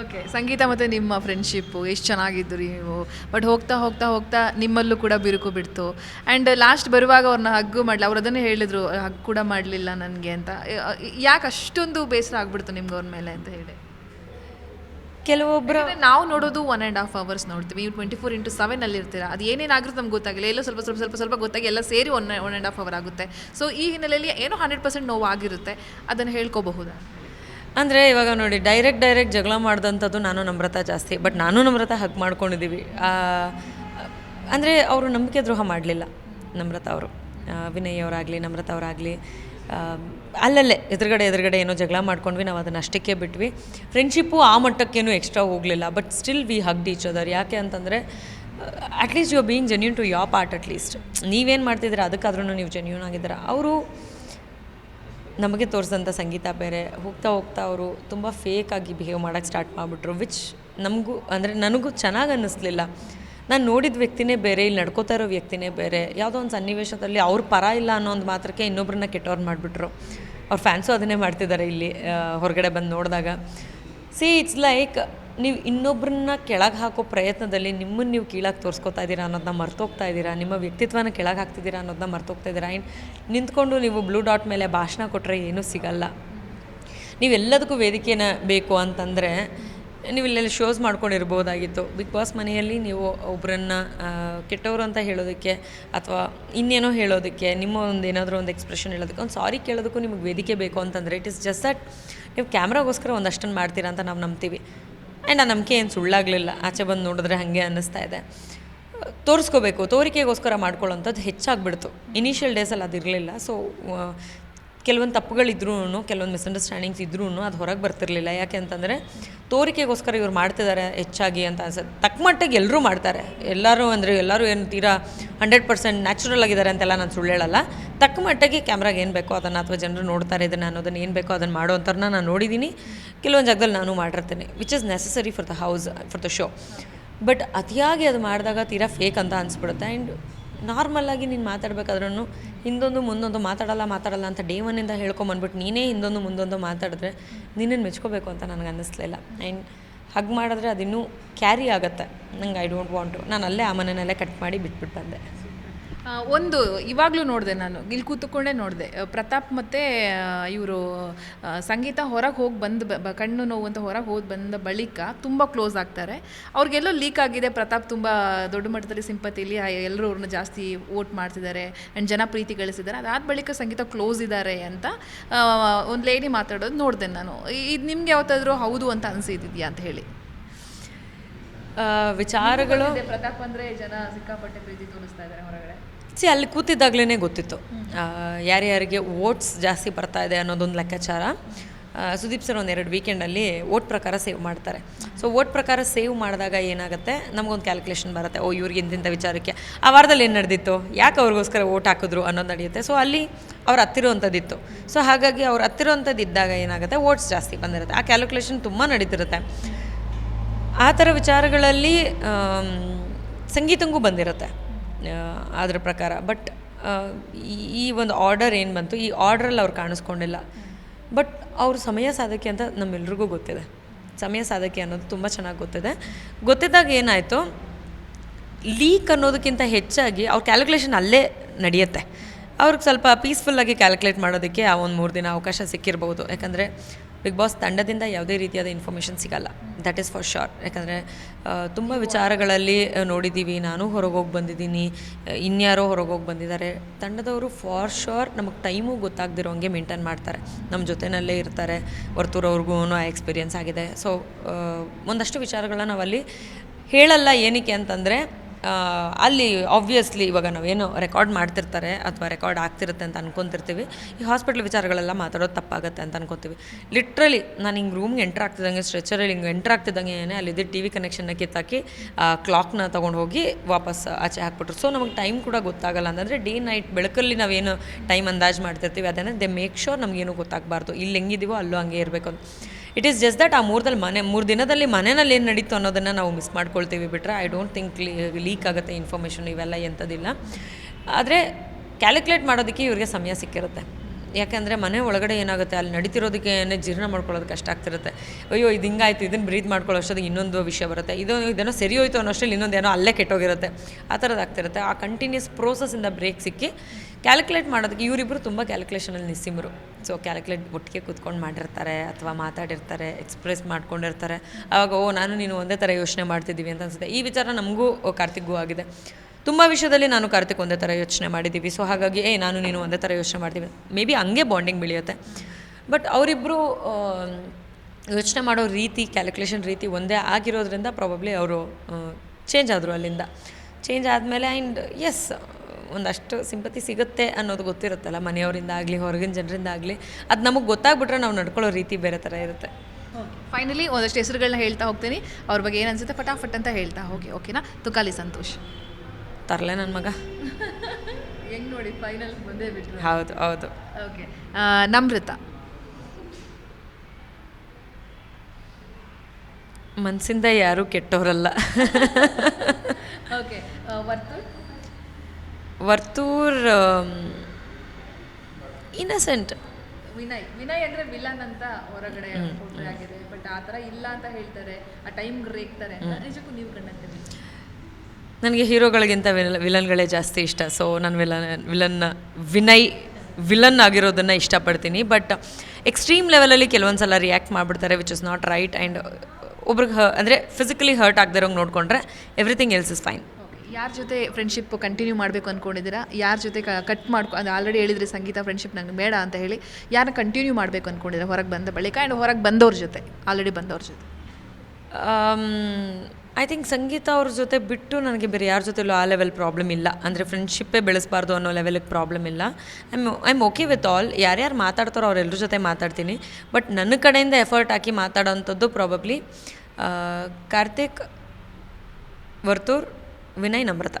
ಓಕೆ ಸಂಗೀತ ಮತ್ತು ನಿಮ್ಮ ಫ್ರೆಂಡ್ಶಿಪ್ಪು ಎಷ್ಟು ಚೆನ್ನಾಗಿದ್ದು ರೀ ನೀವು? ಬಟ್ ಹೋಗ್ತಾ ಹೋಗ್ತಾ ಹೋಗ್ತಾ ನಿಮ್ಮಲ್ಲೂ ಕೂಡ ಬಿರುಕು ಬಿಡ್ತು. ಆ್ಯಂಡ್ ಲಾಸ್ಟ್ ಬರುವಾಗ ಅವ್ರನ್ನ ಹಗ್ಗು ಮಾಡಲಿ ಅವ್ರು ಅದನ್ನೇ ಹೇಳಿದರು ಹಗ್ಗು ಕೂಡ ಮಾಡಲಿಲ್ಲ ನನಗೆ ಅಂತ. ಯಾಕೆ ಅಷ್ಟೊಂದು ಬೇಸರ ಆಗ್ಬಿಡ್ತು ನಿಮ್ಗೆ ಅವ್ರ ಮೇಲೆ ಅಂತ ಹೇಳಿ? ಕೆಲವೊಬ್ಬರು ನಾವು ನೋಡೋದು ಒನ್ ಆ್ಯಂಡ್ ಹಾಫ್ ಅವರ್ಸ್ ನೋಡ್ತೀವಿ. ನೀವು ಟ್ವೆಂಟಿ ಫೋರ್ ಇಂಟು ಸೆವೆನ್ ಅಲ್ಲಿ ಇರ್ತೀರಾ. ಅದು ಏನೇನಾಗಿರುತ್ತೆ ನಮ್ಗೆ ಗೊತ್ತಾಗಿಲ್ಲ. ಎಲ್ಲೋ ಸ್ವಲ್ಪ ಸ್ವಲ್ಪ ಸ್ವಲ್ಪ ಸ್ವಲ್ಪ ಗೊತ್ತಾಗಿ ಎಲ್ಲ ಸೇರಿ one one and half hour ಆಗುತ್ತೆ. ಸೊ ಈ ಹಿನ್ನೆಲೆಯಲ್ಲಿ ಏನೋ ಹಂಡ್ರೆಡ್ ಪರ್ಸೆಂಟ್ ನೋವು ಆಗಿರುತ್ತೆ. ಅದನ್ನು ಹೇಳ್ಕೋಬಹುದಾ? ಅಂದರೆ ಇವಾಗ ನೋಡಿ ಡೈರೆಕ್ಟ್ ಡೈರೆಕ್ಟ್ ಜಗಳ ಮಾಡಿದಂಥದ್ದು ನಾನು ನಮ್ರತಾ ಜಾಸ್ತಿ. ಬಟ್ ನಾನು ನಮ್ರತಾ ಹಗ್ ಮಾಡ್ಕೊಂಡಿದ್ದೀವಿ ಅಂದರೆ ಅವರು ನಂಬಿಕೆ ದ್ರೋಹ ಮಾಡಲಿಲ್ಲ ನಮ್ರತಾ ಅವರು. ವಿನಯ್ ಅವರಾಗಲಿ, ನಮ್ರತಾ ಅವರಾಗಲಿ ಅಲ್ಲಲ್ಲೇ ಎದುರುಗಡೆ ಎದುರುಗಡೆ ಏನೋ ಜಗಳ ಮಾಡ್ಕೊಂಡ್ವಿ, ನಾವು ಅದನ್ನು ಅಷ್ಟಕ್ಕೆ ಬಿಟ್ವಿ. ಫ್ರೆಂಡ್ಶಿಪ್ಪು ಆ ಮಟ್ಟಕ್ಕೇನು ಎಕ್ಸ್ಟ್ರಾ ಹೋಗಲಿಲ್ಲ. But still we hugged each other ಯಾಕೆ ಅಂತಂದರೆ at least you are being genuine to your part at least ನೀವೇನು ಮಾಡ್ತಿದ್ದೀರಾ ಅದಕ್ಕಾದ್ರೂ ನೀವು ಜೆನ್ಯೂನ್ ಆಗಿದ್ದೀರಾ. ಅವರು ನಮಗೆ ತೋರಿಸಿದಂಥ ಸಂಗೀತ ಬೇರೆ, ಹೋಗ್ತಾ ಹೋಗ್ತಾ ಅವರು ತುಂಬ ಫೇಕಾಗಿ ಬಿಹೇವ್ ಮಾಡೋಕ್ಕೆ ಸ್ಟಾರ್ಟ್ ಮಾಡಿಬಿಟ್ರು ವಿಚ್ ನಮಗೂ, ಅಂದರೆ ನನಗೂ ಚೆನ್ನಾಗಿ ಅನ್ನಿಸ್ಲಿಲ್ಲ. ನಾನು ನೋಡಿದ ವ್ಯಕ್ತಿನೇ ಬೇರೆ, ಇಲ್ಲಿ ನಡ್ಕೋತಾ ಇರೋ ವ್ಯಕ್ತಿನೇ ಬೇರೆ, ಯಾವುದೋ ಒಂದು ಸನ್ನಿವೇಶದಲ್ಲಿ ಅವ್ರ ಪರ ಇಲ್ಲ ಅನ್ನೋ ಒಂದು ಮಾತ್ರಕ್ಕೆ ಇನ್ನೊಬ್ಬರನ್ನ ಕೆಟ್ಟವ್ರು ಮಾಡಿಬಿಟ್ರು. ಅವ್ರ ಫ್ಯಾನ್ಸು ಅದನ್ನೇ ಮಾಡ್ತಿದ್ದಾರೆ ಇಲ್ಲಿ ಹೊರಗಡೆ ಬಂದು ನೋಡಿದಾಗ. ಸಿ ಇಟ್ಸ್ ಲೈಕ್ ನೀವು ಇನ್ನೊಬ್ಬರನ್ನ ಕೆಳಗೆ ಹಾಕೋ ಪ್ರಯತ್ನದಲ್ಲಿ ನಿಮ್ಮನ್ನು ನೀವು ಕೀಳಾಗಿ ತೋರಿಸ್ಕೊತಾ ಇದ್ದೀರಾ ಅನ್ನೋದನ್ನ ಮರ್ತೋಗ್ತಾ ಇದ್ದೀರಾ? ನಿಮ್ಮ ವ್ಯಕ್ತಿತ್ವನ ಕೆಳಗೆ ಹಾಕ್ತಿದ್ದೀರಾ ಅನ್ನೋದನ್ನ ಮರ್ತೋಗ್ತಾ ಇದ್ದೀರಾ? ಆ್ಯಂಡ್ ನಿಂತ್ಕೊಂಡು ನೀವು ಬ್ಲೂ ಡಾಟ್ ಮೇಲೆ ಭಾಷಣ ಕೊಟ್ಟರೆ ಏನೂ ಸಿಗಲ್ಲ. ನೀವೆಲ್ಲದಕ್ಕೂ ವೇದಿಕೆನ ಬೇಕು ಅಂತಂದರೆ ನೀವು ಇಲ್ಲೆಲ್ಲ ಶೋಸ್ ಮಾಡ್ಕೊಂಡಿರ್ಬೋದಾಗಿತ್ತು. ಬಿಗ್ ಬಾಸ್ ಮನೆಯಲ್ಲಿ ನೀವು ಒಬ್ಬರನ್ನ ಕೆಟ್ಟವರು ಅಂತ ಹೇಳೋದಕ್ಕೆ ಅಥವಾ ಇನ್ನೇನೋ ಹೇಳೋದಕ್ಕೆ, ನಿಮ್ಮ ಒಂದು ಏನಾದರೂ ಒಂದು ಎಕ್ಸ್ಪ್ರೆಷನ್ ಹೇಳೋದಕ್ಕೆ ಒಂದು ಸಾರಿ ಕೇಳೋದಕ್ಕೂ ನಿಮಗೆ ವೇದಿಕೆ ಬೇಕು ಅಂತಂದರೆ ಇಟ್ ಇಸ್ ಜಸ್ಟ್ ದಟ್ ನೀವು ಕ್ಯಾಮ್ರಾಗೋಸ್ಕರ ಒಂದಷ್ಟನ್ನು ಮಾಡ್ತೀರಾ ಅಂತ ನಾವು ನಂಬ್ತೀವಿ. ಆ್ಯಂಡ್ ಆ ನಂಬಿಕೆ ಏನು ಸುಳ್ಳಾಗಲಿಲ್ಲ. ಆಚೆ ಬಂದು ನೋಡಿದ್ರೆ ಹಾಗೆ ಅನ್ನಿಸ್ತಾ ಇದೆ. ತೋರಿಸ್ಕೋಬೇಕು. ತೋರಿಕೆಗೋಸ್ಕರ ಮಾಡ್ಕೊಳ್ಳೋಂಥದ್ದು ಹೆಚ್ಚಾಗ್ಬಿಡ್ತು. ಇನಿಷಿಯಲ್ ಡೇಸಲ್ಲಿ ಅದಿರಲಿಲ್ಲ. ಸೊ ಕೆಲವೊಂದು ತಪ್ಪುಗಳಿದ್ರೂ ಕೆಲವೊಂದು ಮಿಸ್ಅಂಡರ್ಸ್ಟ್ಯಾಂಡಿಂಗ್ಸ್ ಇದ್ರೂ ಅದು ಹೊರಗೆ ಬರ್ತಿರ್ಲಿಲ್ಲ. ಯಾಕೆ ಅಂತಂದರೆ ತೋರಿಕೆಗೋಸ್ಕರ ಇವ್ರು ಮಾಡ್ತಿದ್ದಾರೆ ಹೆಚ್ಚಾಗಿ ಅಂತ ಅನ್ಸುತ್ತೆ ತಕ್ಕಮಟ್ಟಿಗೆ ಎಲ್ಲರೂ ಮಾಡ್ತಾರೆ. ಎಲ್ಲರೂ ಅಂದರೆ ಎಲ್ಲರೂ ಏನು ತೀರಾ ಹಂಡ್ರೆಡ್ ಪರ್ಸೆಂಟ್ ನ್ಯಾಚುರಲ್ ಆಗಿದ್ದಾರೆ ಅಂತೆಲ್ಲ ನಾನು ಸುಳ್ಳು ಹೇಳಲ್ಲ. ತಕ್ಕಮಟ್ಟಿಗೆ ಕ್ಯಾಮ್ರಾಗೆ ಏನು ಬೇಕೋ ಅದನ್ನು ಅಥವಾ ಜನರು ನೋಡ್ತಾರೆ ಇದನ್ನು ಅನ್ನೋದನ್ನು ಏನು ಬೇಕೋ ಅದನ್ನು ಮಾಡೋ ಅಂಥವ್ರನ್ನ ನಾನು ನೋಡಿದ್ದೀನಿ ಕೆಲವೊಂದು ಜಾಗದಲ್ಲಿ ನಾನು ಮಾಡಿರ್ತೀನಿ which is necessary for the house for the show but ಅತಿಯಾಗಿ ಅದು ಮಾಡಿದಾಗ ತೀರಾ ಫೇಕ್ ಅಂತ ಅನಿಸ್ಬಿಡುತ್ತೆ. ಆ್ಯಂಡ್ ನಾರ್ಮಲಾಗಿ ನೀನು ಮಾತಾಡ್ಬೇಕಾದ್ರೂ ಹಿಂದೊಂದು ಮುಂದೊಂದು ಮಾತಾಡಲ್ಲ ಮಾತಾಡಲ್ಲ ಅಂತ ಡೇ ಒನ್ನಿಂದ ಹೇಳ್ಕೊಂಬಂದ್ಬಿಟ್ಟು ನೀನೇ ಹಿಂದೊಂದು ಮುಂದೊಂದು ಮಾತಾಡಿದ್ರೆ ನಿನ್ನನ್ನು ಮೆಚ್ಕೋಬೇಕು ಅಂತ ನನಗೆ ಅನ್ನಿಸ್ಲಿಲ್ಲ ಆ್ಯಂಡ್ ಹಗ್ ಮಾಡಿದ್ರೆ ಅದಿನ್ನೂ ಕ್ಯಾರಿ ಆಗುತ್ತೆ. ನಂಗೆ ಐ ಡೋಂಟ್ ವಾಂಟು ನಾನು ಅಲ್ಲೇ ಆ ಮನೆಯಲ್ಲೇ ಕಟ್ ಮಾಡಿ ಬಿಟ್ಬಿಟ್ಟು ಬಂದೆ. ಒಂದು ಇವಾಗಲೂ ನೋಡಿದೆ ನಾನು ಇಲ್ಲಿ ಕೂತ್ಕೊಂಡೇ ನೋಡಿದೆ. ಪ್ರತಾಪ್ ಮತ್ತು ಇವರು ಸಂಗೀತ ಹೊರಗೆ ಹೋಗಿ ಬಂದು ಬ- ಕಣ್ಣು ನೋವು ಅಂತ ಹೊರಗೆ ಹೋಗಿ ಬಂದ ಬಳಿಕ ತುಂಬ ಕ್ಲೋಸ್ ಆಗ್ತಾರೆ. ಅವ್ರಿಗೆಲ್ಲೋ ಲೀಕ್ ಆಗಿದೆ ಪ್ರತಾಪ್ ತುಂಬ ದೊಡ್ಡ ಮಟ್ಟದಲ್ಲಿ ಸಿಂಪತಿಲಿ ಎಲ್ಲರೂ ಅವ್ರನ್ನ ಜಾಸ್ತಿ ವೋಟ್ ಮಾಡ್ತಿದ್ದಾರೆ ಆ್ಯಂಡ್ ಜನ ಪ್ರೀತಿ ಗಳಿಸಿದ್ದಾರೆ. ಅದಾದ ಬಳಿಕ ಸಂಗೀತ ಕ್ಲೋಸ್ ಇದ್ದಾರೆ ಅಂತ ಒಂದು ಲೇಡಿ ಮಾತಾಡೋದು ನೋಡಿದೆ ನಾನು. ಇದು ನಿಮ್ಗೆ ಯಾವತ್ತಾದರೂ ಹೌದು ಅಂತ ಅನಿಸಿದ್ಯಾ ಅಂತ ಹೇಳಿ? ವಿಚಾರಗಳು ಪ್ರತಾಪ್ ಅಂದರೆ ಜನ ಸಿಕ್ಕಾಪಟ್ಟೆ ಪ್ರೀತಿ ತೋರಿಸ್ತಾ ಇದ್ದಾರೆ ಹೊರಗಡೆ? ಸಿ, ಅಲ್ಲಿ ಕೂತಿದ್ದಾಗಲೇ ಗೊತ್ತಿತ್ತು. ಯಾರ್ಯಾರಿಗೆ ಓಟ್ಸ್ ಜಾಸ್ತಿ ಬರ್ತಾ ಇದೆ ಅನ್ನೋದೊಂದು ಲೆಕ್ಕಾಚಾರ. ಸುದೀಪ್ ಸರ್ ಒಂದೆರಡು ವೀಕೆಂಡಲ್ಲಿ ಓಟ್ ಪ್ರಕಾರ ಸೇವ್ ಮಾಡ್ತಾರೆ. ಸೊ ಓಟ್ ಪ್ರಕಾರ ಸೇವ್ ಮಾಡಿದಾಗ ಏನಾಗುತ್ತೆ? ನಮಗೊಂದು ಕ್ಯಾಲ್ಕುಲೇಷನ್ ಬರುತ್ತೆ. ಓ, ಇವ್ರಿಗೆ ಇಂತಿಂಥ ವಿಚಾರಕ್ಕೆ. ಆ ವಾರದಲ್ಲಿ ಏನು ನಡೆದಿತ್ತು? ಯಾಕೆ ಅವ್ರಿಗೋಸ್ಕರ ಓಟ್ ಹಾಕಿದ್ರು ಅನ್ನೋದು ನಡೆಯುತ್ತೆ. ಸೊ ಅಲ್ಲಿ ಅವ್ರು ಹತ್ತಿರೋವಂಥದ್ದಿತ್ತು. ಸೊ ಹಾಗಾಗಿ ಅವ್ರು ಹತ್ತಿರುವಂಥದ್ದು ಇದ್ದಾಗ ಏನಾಗುತ್ತೆ? ಓಟ್ಸ್ ಜಾಸ್ತಿ ಬಂದಿರುತ್ತೆ. ಆ ಕ್ಯಾಲ್ಕುಲೇಷನ್ ತುಂಬ ನಡೀತಿರುತ್ತೆ. ಆ ಥರ ವಿಚಾರಗಳಲ್ಲಿ ಸಂಗೀತಂಗೂ ಬಂದಿರುತ್ತೆ. ಅದ್ರ ಪ್ರಕಾರ. ಬಟ್ ಈ ಒಂದು ಆರ್ಡರ್ ಏನು ಬಂತು, ಈ ಆರ್ಡ್ರಲ್ಲಿ ಅವ್ರು ಕಾಣಿಸ್ಕೊಂಡಿಲ್ಲ. ಬಟ್ ಅವ್ರ ಸಮಯ ಸಾಧಕಿ ಅಂತ ನಮ್ಮೆಲ್ರಿಗೂ ಗೊತ್ತಿದೆ. ಸಮಯ ಸಾಧಕಿ ಅನ್ನೋದು ತುಂಬ ಚೆನ್ನಾಗಿ ಗೊತ್ತಿದೆ. ಗೊತ್ತಿದ್ದಾಗ ಏನಾಯಿತು ಲೀಕ್ ಅನ್ನೋದಕ್ಕಿಂತ ಹೆಚ್ಚಾಗಿ ಅವ್ರ ಕ್ಯಾಲ್ಕುಲೇಷನ್ ಅಲ್ಲೇ ನಡೆಯುತ್ತೆ. ಅವ್ರಿಗೆ ಸ್ವಲ್ಪ ಪೀಸ್ಫುಲ್ಲಾಗಿ ಕ್ಯಾಲ್ಕುಲೇಟ್ ಮಾಡೋದಕ್ಕೆ ಆ ಒಂದು ಮೂರು ದಿನ ಅವಕಾಶ ಸಿಕ್ಕಿರ್ಬೋದು. ಯಾಕಂದರೆ ಬಿಗ್ ಬಾಸ್ ತಂಡದಿಂದ ಯಾವುದೇ ರೀತಿಯಾದ ಇನ್ಫಾರ್ಮೇಷನ್ ಸಿಗಲ್ಲ. ದಟ್ ಈಸ್ ಫಾರ್ ಶೋರ್ ಯಾಕಂದರೆ ತುಂಬ ವಿಚಾರಗಳಲ್ಲಿ ನೋಡಿದ್ದೀವಿ ನಾನು ಹೊರಗೋಗಿ ಬಂದಿದ್ದೀನಿ. ಆ, ಇನ್ಯಾರೋ ಹೊರಗೋಗಿ ಬಂದಿದ್ದಾರೆ. ತಂಡದವರು ಫಾರ್ ಶೋರ್ ನಮಗೆ ಟೈಮು ಗೊತ್ತಾಗದಿರೋಂಗೆ ಮೇಂಟೈನ್ ಮಾಡ್ತಾರೆ. ನಮ್ಮ ಜೊತೆಯಲ್ಲೇ ಇರ್ತಾರೆ. ವರ್ತೂರವ್ರಿಗೂ ಆ ಎಕ್ಸ್ಪೀರಿಯನ್ಸ್ ಆಗಿದೆ. ಸೊ ಒಂದಷ್ಟು ವಿಚಾರಗಳನ್ನ ನಾವಲ್ಲಿ ಹೇಳಲ್ಲ ಏನಕ್ಕೆ ಅಂತಂದರೆ ಅಲ್ಲಿ ಆಬ್ವಿಯಸ್ಲಿ ಇವಾಗ ನಾವೇನು ರೆಕಾರ್ಡ್ ಮಾಡ್ತಿರ್ತಾರೆ ಅಥವಾ ರೆಕಾರ್ಡ್ ಆಗ್ತಿರುತ್ತೆ ಅಂತ ಅನ್ಕೊತಿರ್ತೀವಿ. ಈ ಹಾಸ್ಪಿಟ್ಲ್ ವಿಚಾರಗಳೆಲ್ಲ ಮಾತಾಡೋದು ತಪ್ಪಾಗುತ್ತೆ ಅಂತ ಅನ್ಕೋತೀವಿ. ಲಿಟ್ರಲಿ ನಾನು ಹಿಂಗೆ ರೂಮ್ಗೆ ಎಂಟ್ರ್ ಆಗ್ತಿದ್ದಂಗೆ ಸ್ಟ್ರೆಚರಲ್ಲಿ ಹಿಂಗೆ ಎಂಟ್ರ್ ಆಗ್ತಿದ್ದಂಗೆ ಏನೇ ಅಲ್ಲಿದ್ದ ಟಿ ವಿ ಕನೆಕ್ಷನ್ನ ಕಿತ್ತಾಕಿ ಕ್ಲಾಕ್ನ ತೊಗೊಂಡು ಹೋಗಿ ವಾಪಸ್ ಆಚೆ ಹಾಕ್ಬಿಟ್ರು. ಸೊ ನಮಗೆ ಟೈಮ್ ಕೂಡ ಗೊತ್ತಾಗಲ್ಲ ಅಂತಂದರೆ ಡೇ ನೈಟ್ ಬೆಳಕಲ್ಲಿ ನಾವೇನು ಟೈಮ್ ಅಂದಾಜು ಮಾಡ್ತಿರ್ತೀವಿ, ಅದನ್ನು ದೆ ಮೇಕ್ ಶೋರ್ ನಮಗೇನು ಗೊತ್ತಾಗಬಾರ್ದು. ಇಲ್ಲಿ ಹೆಂಗಿದೀವೋ ಅಲ್ಲೂ ಹಂಗೆ ಇರಬೇಕು ಅಂತ. ಇಟ್ ಈಸ್ ಜಸ್ಟ್ ದಟ್ ಆ ಮೂರ್ದಲ್ಲಿ ಮನೆ, ಮೂರು ದಿನದಲ್ಲಿ ಮನೆಯಲ್ಲಿ ಏನು ನಡೀತು ಅನ್ನೋದನ್ನು ನಾವು ಮಿಸ್ ಮಾಡ್ಕೊಳ್ತೀವಿ ಬಿಟ್ರೆ ಐ ಡೋಂಟ್ ಥಿಂಕ್ ಲೀಕ್ ಆಗುತ್ತೆ ಇನ್ಫಾರ್ಮೇಷನ್ ಇವೆಲ್ಲ ಎಂಥದಿಲ್ಲ ಆದರೆ ಕ್ಯಾಲ್ಕುಲೇಟ್ ಮಾಡೋದಕ್ಕೆ ಇವರಿಗೆ ಸಮಯ ಸಿಕ್ಕಿರುತ್ತೆ. ಯಾಕಂದರೆ ಮನೆ ಒಳಗಡೆ ಏನಾಗುತ್ತೆ, ಅಲ್ಲಿ ನಡೀತಿರೋದಕ್ಕೆ ಜೀರ್ಣ ಮಾಡ್ಕೊಳ್ಳೋದು ಕಷ್ಟ ಆಗ್ತಿರುತ್ತೆ. ಅಯ್ಯೋ, ಇದು ಹಿಂಗಾಯ್ತು ಇದನ್ನು ಬ್ರೀತ್ ಮಾಡ್ಕೊಳ್ಳೋ ಅಷ್ಟೊತ್ತಿಗೆ ಇನ್ನೊಂದು ವಿಷಯ ಬರುತ್ತೆ. ಇದು ಇದೇನೋ ಸರಿ ಹೋಯ್ತು ಅನ್ನೋ ಇನ್ನೊಂದೇನೋ ಅಲ್ಲೇ ಕೆಟ್ಟೋಗಿರುತ್ತೆ. ಆ ಥರದ್ದು ಆಗ್ತಿರುತ್ತೆ. ಆ ಕಂಟಿನ್ಯೂಸ್ ಪ್ರೋಸೆಸ್ಸಿಂದ ಬ್ರೇಕ್ ಸಿಕ್ಕಿ ಕ್ಯಾಲ್ಕುಲೇಟ್ ಮಾಡೋದಕ್ಕೆ ಇವರಿಬ್ಬರು ತುಂಬ ಕ್ಯಾಲ್ಕುಲೇಷನಲ್ಲಿ ನಿಸ್ಸಿಮರು. ಸೊ ಕ್ಯಾಲ್ಕುಲೇಟ್ ಒಟ್ಟಿಗೆ ಕೂತ್ಕೊಂಡು ಮಾಡಿರ್ತಾರೆ, ಅಥವಾ ಮಾತಾಡಿರ್ತಾರೆ ಎಕ್ಸ್ಪ್ರೆಸ್ ಮಾಡ್ಕೊಂಡಿರ್ತಾರೆ. ಆವಾಗ ಓ, ನಾನು ನೀನು ಒಂದೇ ಥರ ಯೋಚನೆ ಮಾಡ್ತಿದ್ದೀವಿ ಅಂತ ಅನಿಸುತ್ತೆ. ಈ ವಿಚಾರ ನಮಗೂ ಕಾರ್ತಿಕ್ಗೂ ಆಗಿದೆ. ತುಂಬ ವಿಷಯದಲ್ಲಿ ನಾನು ಕಾರ್ತಿಕ್ ಒಂದೇ ಥರ ಯೋಚನೆ ಮಾಡಿದ್ದೀವಿ. ಸೊ ಹಾಗಾಗಿ, ಏ, ನಾನು ನೀನು ಒಂದೇ ಥರ ಯೋಚನೆ ಮಾಡ್ತೀವಿ. ಮೇ ಬಿ ಹಂಗೆ ಬಾಂಡಿಂಗ್ ಬೆಳೆಯುತ್ತೆ. ಬಟ್ ಅವರಿಬ್ಬರು ಯೋಚನೆ ಮಾಡೋ ರೀತಿ ಕ್ಯಾಲ್ಕುಲೇಷನ್ ರೀತಿ ಒಂದೇ ಆಗಿರೋದ್ರಿಂದ ಪ್ರಾಬಬ್ಲಿ ಅವರು ಚೇಂಜ್ ಆದರು ಅಲ್ಲಿಂದ. ಚೇಂಜ್ ಆದಮೇಲೆ ಆ್ಯಂಡ್ ಎಸ್ ಒಂದಷ್ಟು ಸಿಂಪತಿ ಸಿಗುತ್ತೆ ಅನ್ನೋದು ಗೊತ್ತಿರುತ್ತಲ್ಲ, ಮನೆಯವರಿಂದ ಆಗಲಿ, ಹೊರಗಿನ ಜನರಿಂದ ಆಗಲಿ. ಅದು ನಮಗೆ ಗೊತ್ತಾಗ್ಬಿಟ್ರೆ ನಾವು ನಡ್ಕೊಳ್ಳೋ ರೀತಿ ಬೇರೆ ಥರ ಇರುತ್ತೆ. ಫೈನಲಿ ಒಂದಷ್ಟು ಹೆಸರುಗಳನ್ನ ಹೇಳ್ತಾ ಹೋಗ್ತೀನಿ. ಅವ್ರ ಬಗ್ಗೆ ಏನು ಅನಿಸುತ್ತೆ? ಫಟಾಫಟ್ ಅಂತ ಹೇಳ್ತಾ. ಹೋಗಿ ಓಕೆನಾ ತುಕಾಲಿ ಸಂತೋಷ್. ತರಲೆ ನನ್ನ ಮಗ. [laughs] ಹೆಂಗ್ ನೋಡಿ ಫೈನಲ್ ಬಂದೇ ಬಿಟ್ರು? ಹೌದು ಹೌದು. ಓಕೆ ನಮ್ರತ. ಮನಸ್ಸಿಂದ ಯಾರು ಕೆಟ್ಟವರಲ್ಲ ಓಕೆ [laughs] ವರ್ತು ವರ್ತೂರ್? ಇನ್ನಸೆಂಟ್ ವಿನಯ್ ವಿನಯ್ ಅಂದ್ರೆ ವಿಲನ್ ಅಂತ ಹೊರಗಡೆ ಆಗಿದೆ. ಬಟ್ ಆ ಥರ ಇಲ್ಲ ಅಂತ ಹೇಳ್ತಾರೆ. ಆ ಟೈಮ್ ರೇಗ್ತಾರೆ. ಅಂತ ನಿಜಕ್ಕೂ ನೀವು ಕಂಡಂತೆ ನನಗೆ ಹೀರೋಗಳಿಗಿಂತ ವಿಲ ವಿಲನ್ಗಳೇ ಜಾಸ್ತಿ ಇಷ್ಟ. ಸೊ ನಾನು ವಿಲನ್ ವಿಲನ್ ವಿನಯ್ ವಿಲನ್ ಆಗಿರೋದನ್ನು ಇಷ್ಟಪಡ್ತೀನಿ. ಬಟ್ ಎಕ್ಸ್ಟ್ರೀಮ್ ಲೆವೆಲಲ್ಲಿ ಕೆಲವೊಂದು ಸಲ ರಿಯಾಕ್ಟ್ ಮಾಡಿಬಿಡ್ತಾರೆ which is not right and ಒಬ್ರಿಗೆ ಹ ಅಂದರೆ ಫಿಸಿಕಲಿ ಹರ್ಟ್ ಆಗದಿರೋಂಗೆ ನೋಡಿಕೊಂಡ್ರೆ ಎವ್ರಿಥಿಂಗ್ ಎಲ್ಸ್ ಇಸ್ ಫೈನ್ ಯಾರ ಜೊತೆ ಫ್ರೆಂಡ್ಶಿಪ್ ಕಂಟಿನ್ಯೂ ಮಾಡಬೇಕು ಅಂದ್ಕೊಂಡಿದ್ದೀರಾ ಯಾರ ಜೊತೆ ಕಟ್ ಮಾಡ್ಕೊ ಅದು ಆಲ್ರೆಡಿ ಹೇಳಿದ್ರಿ ಸಂಗೀತ ಫ್ರೆಂಡ್ಶಿಪ್ ನಂಗೆ ಬೇಡ ಅಂತ ಹೇಳಿ ಯಾರನ್ನ ಕಂಟಿನ್ಯೂ ಮಾಡಬೇಕು ಅಂದ್ಕೊಂಡಿದ್ದೀರಾ ಹೊರಗೆ ಬಂದ ಬಳಿಕ? ಆ್ಯಂಡ್ ಹೊರಗೆ ಬಂದವ್ರ ಜೊತೆ ಆಲ್ರೆಡಿ ಬಂದವ್ರ ಜೊತೆ. ಐ ಥಿಂಕ್ ಸಂಗೀತ ಅವ್ರ ಜೊತೆ ಬಿಟ್ಟು ನನಗೆ ಬೇರೆ ಯಾರ ಜೊತೆಲೂ ಆ ಲೆವೆಲ್ ಪ್ರಾಬ್ಲಮ್ ಇಲ್ಲ. ಅಂದರೆ ಫ್ರೆಂಡ್ಶಿಪ್ಪೇ ಬೆಳೆಸಬಾರ್ದು ಅನ್ನೋ ಲೆವೆಲಿಗೆ ಪ್ರಾಬ್ಲಮ್ ಇಲ್ಲ. I am okay with all ಯಾರ್ಯಾರು ಮಾತಾಡ್ತಾರೋ ಅವರೆಲ್ಲರ ಜೊತೆ ಮಾತಾಡ್ತೀನಿ. ಬಟ್ ನನ್ನ ಕಡೆಯಿಂದ ಎಫರ್ಟ್ ಹಾಕಿ ಮಾತಾಡೋವಂಥದ್ದು ಪ್ರಾಬಬ್ಲಿ ಕಾರ್ತಿಕ್ ವರ್ತೂರ್, ವಿನಯ್ ನಮ್ರತ.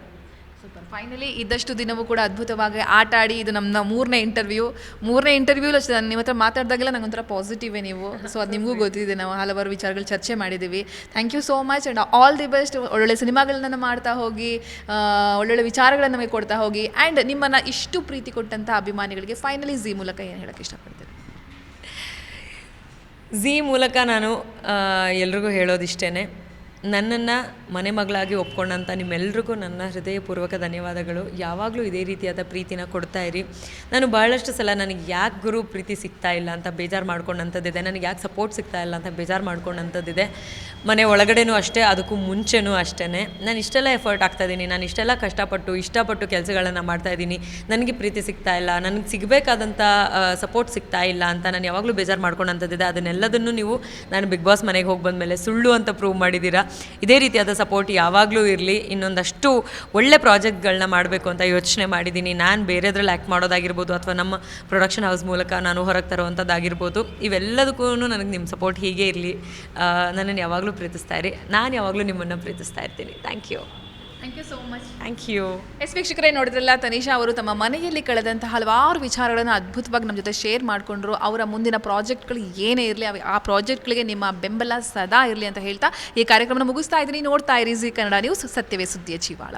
ಫೈನಲಿ ಇದ್ದಷ್ಟು ದಿನವೂ ಕೂಡ ಅದ್ಭುತವಾಗಿ ಆಟ ಆಡಿ ಇದು ನಮ್ಮ ಮೂರನೇ ಇಂಟರ್ವ್ಯೂ ಮೂರನೇ ಇಂಟರ್ವ್ಯೂ ಅಷ್ಟೇ, ನಾನು ನಿಮ್ಮ ಹತ್ರ ಮಾತಾಡಿದಾಗೆಲ್ಲ ನಂಗೊಂಥರ ಪಾಸಿಟಿವೇ ನೀವು. ಸೊ ಅದು ನಿಮಗೂ ಗೊತ್ತಿದೆ ನಾವು ಹಲವಾರು ವಿಚಾರಗಳು ಚರ್ಚೆ ಮಾಡಿದ್ದೀವಿ thank you so much and all the best ಒಳ್ಳೊಳ್ಳೆ ಸಿನಿಮಾಗಳನ್ನ ಮಾಡ್ತಾ ಹೋಗಿ ಒಳ್ಳೊಳ್ಳೆ ವಿಚಾರಗಳನ್ನು ನಮಗೆ ಕೊಡ್ತಾ ಹೋಗಿ ಆ್ಯಂಡ್ ನಿಮ್ಮನ್ನು ಇಷ್ಟು ಪ್ರೀತಿ ಕೊಟ್ಟಂಥ ಅಭಿಮಾನಿಗಳಿಗೆ ಫೈನಲಿ ಝೀ ಮೂಲಕ ಏನು ಹೇಳೋಕ್ಕೆ ಇಷ್ಟಪಡ್ತೀನಿ ಝೀ ಮೂಲಕ ನಾನು ಎಲ್ರಿಗೂ ಹೇಳೋದಿಷ್ಟೇ ನನ್ನನ್ನು ಮನೆ ಮಗಳಾಗಿ ಒಪ್ಕೊಂಡಂಥ ನಿಮ್ಮೆಲ್ರಿಗೂ ನನ್ನ ಹೃದಯಪೂರ್ವಕ ಧನ್ಯವಾದಗಳು. ಯಾವಾಗಲೂ ಇದೇ ರೀತಿಯಾದ ಪ್ರೀತಿನ ಕೊಡ್ತಾ ಇರಿ. ನಾನು ಬಹಳಷ್ಟು ಸಲ ನನಗೆ ಯಾಕೆ ಗುರು ಪ್ರೀತಿ ಸಿಗ್ತಾ ಇಲ್ಲ ಅಂತ ಬೇಜಾರು ಮಾಡ್ಕೊಂಡಂಥದ್ದಿದೆ ನನಗೆ ಯಾಕೆ ಸಪೋರ್ಟ್ ಸಿಗ್ತಾ ಇಲ್ಲ ಅಂತ ಬೇಜಾರು ಮಾಡ್ಕೊಂಡಂಥದ್ದಿದೆ ಮನೆ ಒಳಗಡೆನೂ ಅಷ್ಟೇ, ಅದಕ್ಕೂ ಮುಂಚೆನೂ ಅಷ್ಟೇ ನಾನು ಇಷ್ಟೆಲ್ಲ ಎಫರ್ಟ್ ಆಗ್ತಾಯಿದ್ದೀನಿ ನಾನು ಇಷ್ಟೆಲ್ಲ ಕಷ್ಟಪಟ್ಟು, ಇಷ್ಟಪಟ್ಟು ಕೆಲಸಗಳನ್ನು ಮಾಡ್ತಾಯಿದ್ದೀನಿ ನನಗೆ ಪ್ರೀತಿ ಸಿಗ್ತಾ ಇಲ್ಲ. ನನಗೆ ಸಿಗಬೇಕಾದಂಥ ಸಪೋರ್ಟ್ ಸಿಗ್ತಾ ಇಲ್ಲ ಅಂತ ನಾನು ಯಾವಾಗಲೂ ಬೇಜಾರು ಮಾಡ್ಕೊಂಡಂಥದ್ದಿದೆ ಅದನ್ನೆಲ್ಲದನ್ನು ನೀವು, ನಾನು ಬಿಗ್ ಬಾಸ್ ಮನೆಗೆ ಹೋಗಿ ಬಂದಮೇಲೆ ಸುಳ್ಳು ಅಂತ ಪ್ರೂವ್ ಮಾಡಿದ್ದೀರಾ? ಇದೇ ರೀತಿಯಾದ ಸಪೋರ್ಟ್ ಯಾವಾಗಲೂ ಇರಲಿ. ಇನ್ನೊಂದಷ್ಟು ಒಳ್ಳೆ ಪ್ರಾಜೆಕ್ಟ್ಗಳನ್ನ ಮಾಡಬೇಕು ಅಂತ ಯೋಚನೆ ಮಾಡಿದ್ದೀನಿ. ನಾನು ಬೇರೆದ್ರಲ್ಲಿ ಆ್ಯಕ್ಟ್ ಮಾಡೋದಾಗಿರ್ಬೋದು ಅಥವಾ ನಮ್ಮ ಪ್ರೊಡಕ್ಷನ್ ಹೌಸ್ ಮೂಲಕ ನಾನು ಹೊರಗೆ ತರುವಂಥದ್ದಾಗಿರ್ಬೋದು. ಇವೆಲ್ಲದಕ್ಕೂ ನನಗೆ ನಿಮ್ಮ ಸಪೋರ್ಟ್ ಹೀಗೆ ಇರಲಿ. ನನ್ನನ್ನು ಯಾವಾಗಲೂ ಪ್ರೀತಿಸ್ತಾ ಇರಿ. ನಾನು ಯಾವಾಗಲೂ ನಿಮ್ಮನ್ನು ಪ್ರೀತಿಸ್ತಾ ಇರ್ತೀನಿ. Thank you thank you so much thank you yes ವೀಕ್ಷಕರೇ ನೋಡಿದ್ರಲ್ಲ ತನಿಷಾ ಅವರು ತಮ್ಮ ಮನೆಯಲ್ಲಿ ಕಳೆದಂತಹ ಹಲವಾರು ವಿಚಾರಗಳನ್ನು ಅದ್ಭುತವಾಗಿ ನಮ್ಮ ಜೊತೆ ಶೇರ್ ಮಾಡಿಕೊಂಡ್ರು. ಅವರ ಮುಂದಿನ ಪ್ರಾಜೆಕ್ಟ್ಗಳು ಏನೇ ಇರಲಿ ಆ ಪ್ರಾಜೆಕ್ಟ್ಗಳಿಗೆ ನಿಮ್ಮ ಬೆಂಬಲ ಸದಾ ಇರಲಿ ಅಂತ ಹೇಳ್ತಾ ಈ ಕಾರ್ಯಕ್ರಮನ ಮುಗಿಸ್ತಾ ಇದ್ದೀನಿ. ನೋಡ್ತಾ ಇರಿ ಜಿ ಕನ್ನಡ ನ್ಯೂಸ್ ಸತ್ಯವೇ ಸುದ್ದಿಯ ಜೀವಾಳ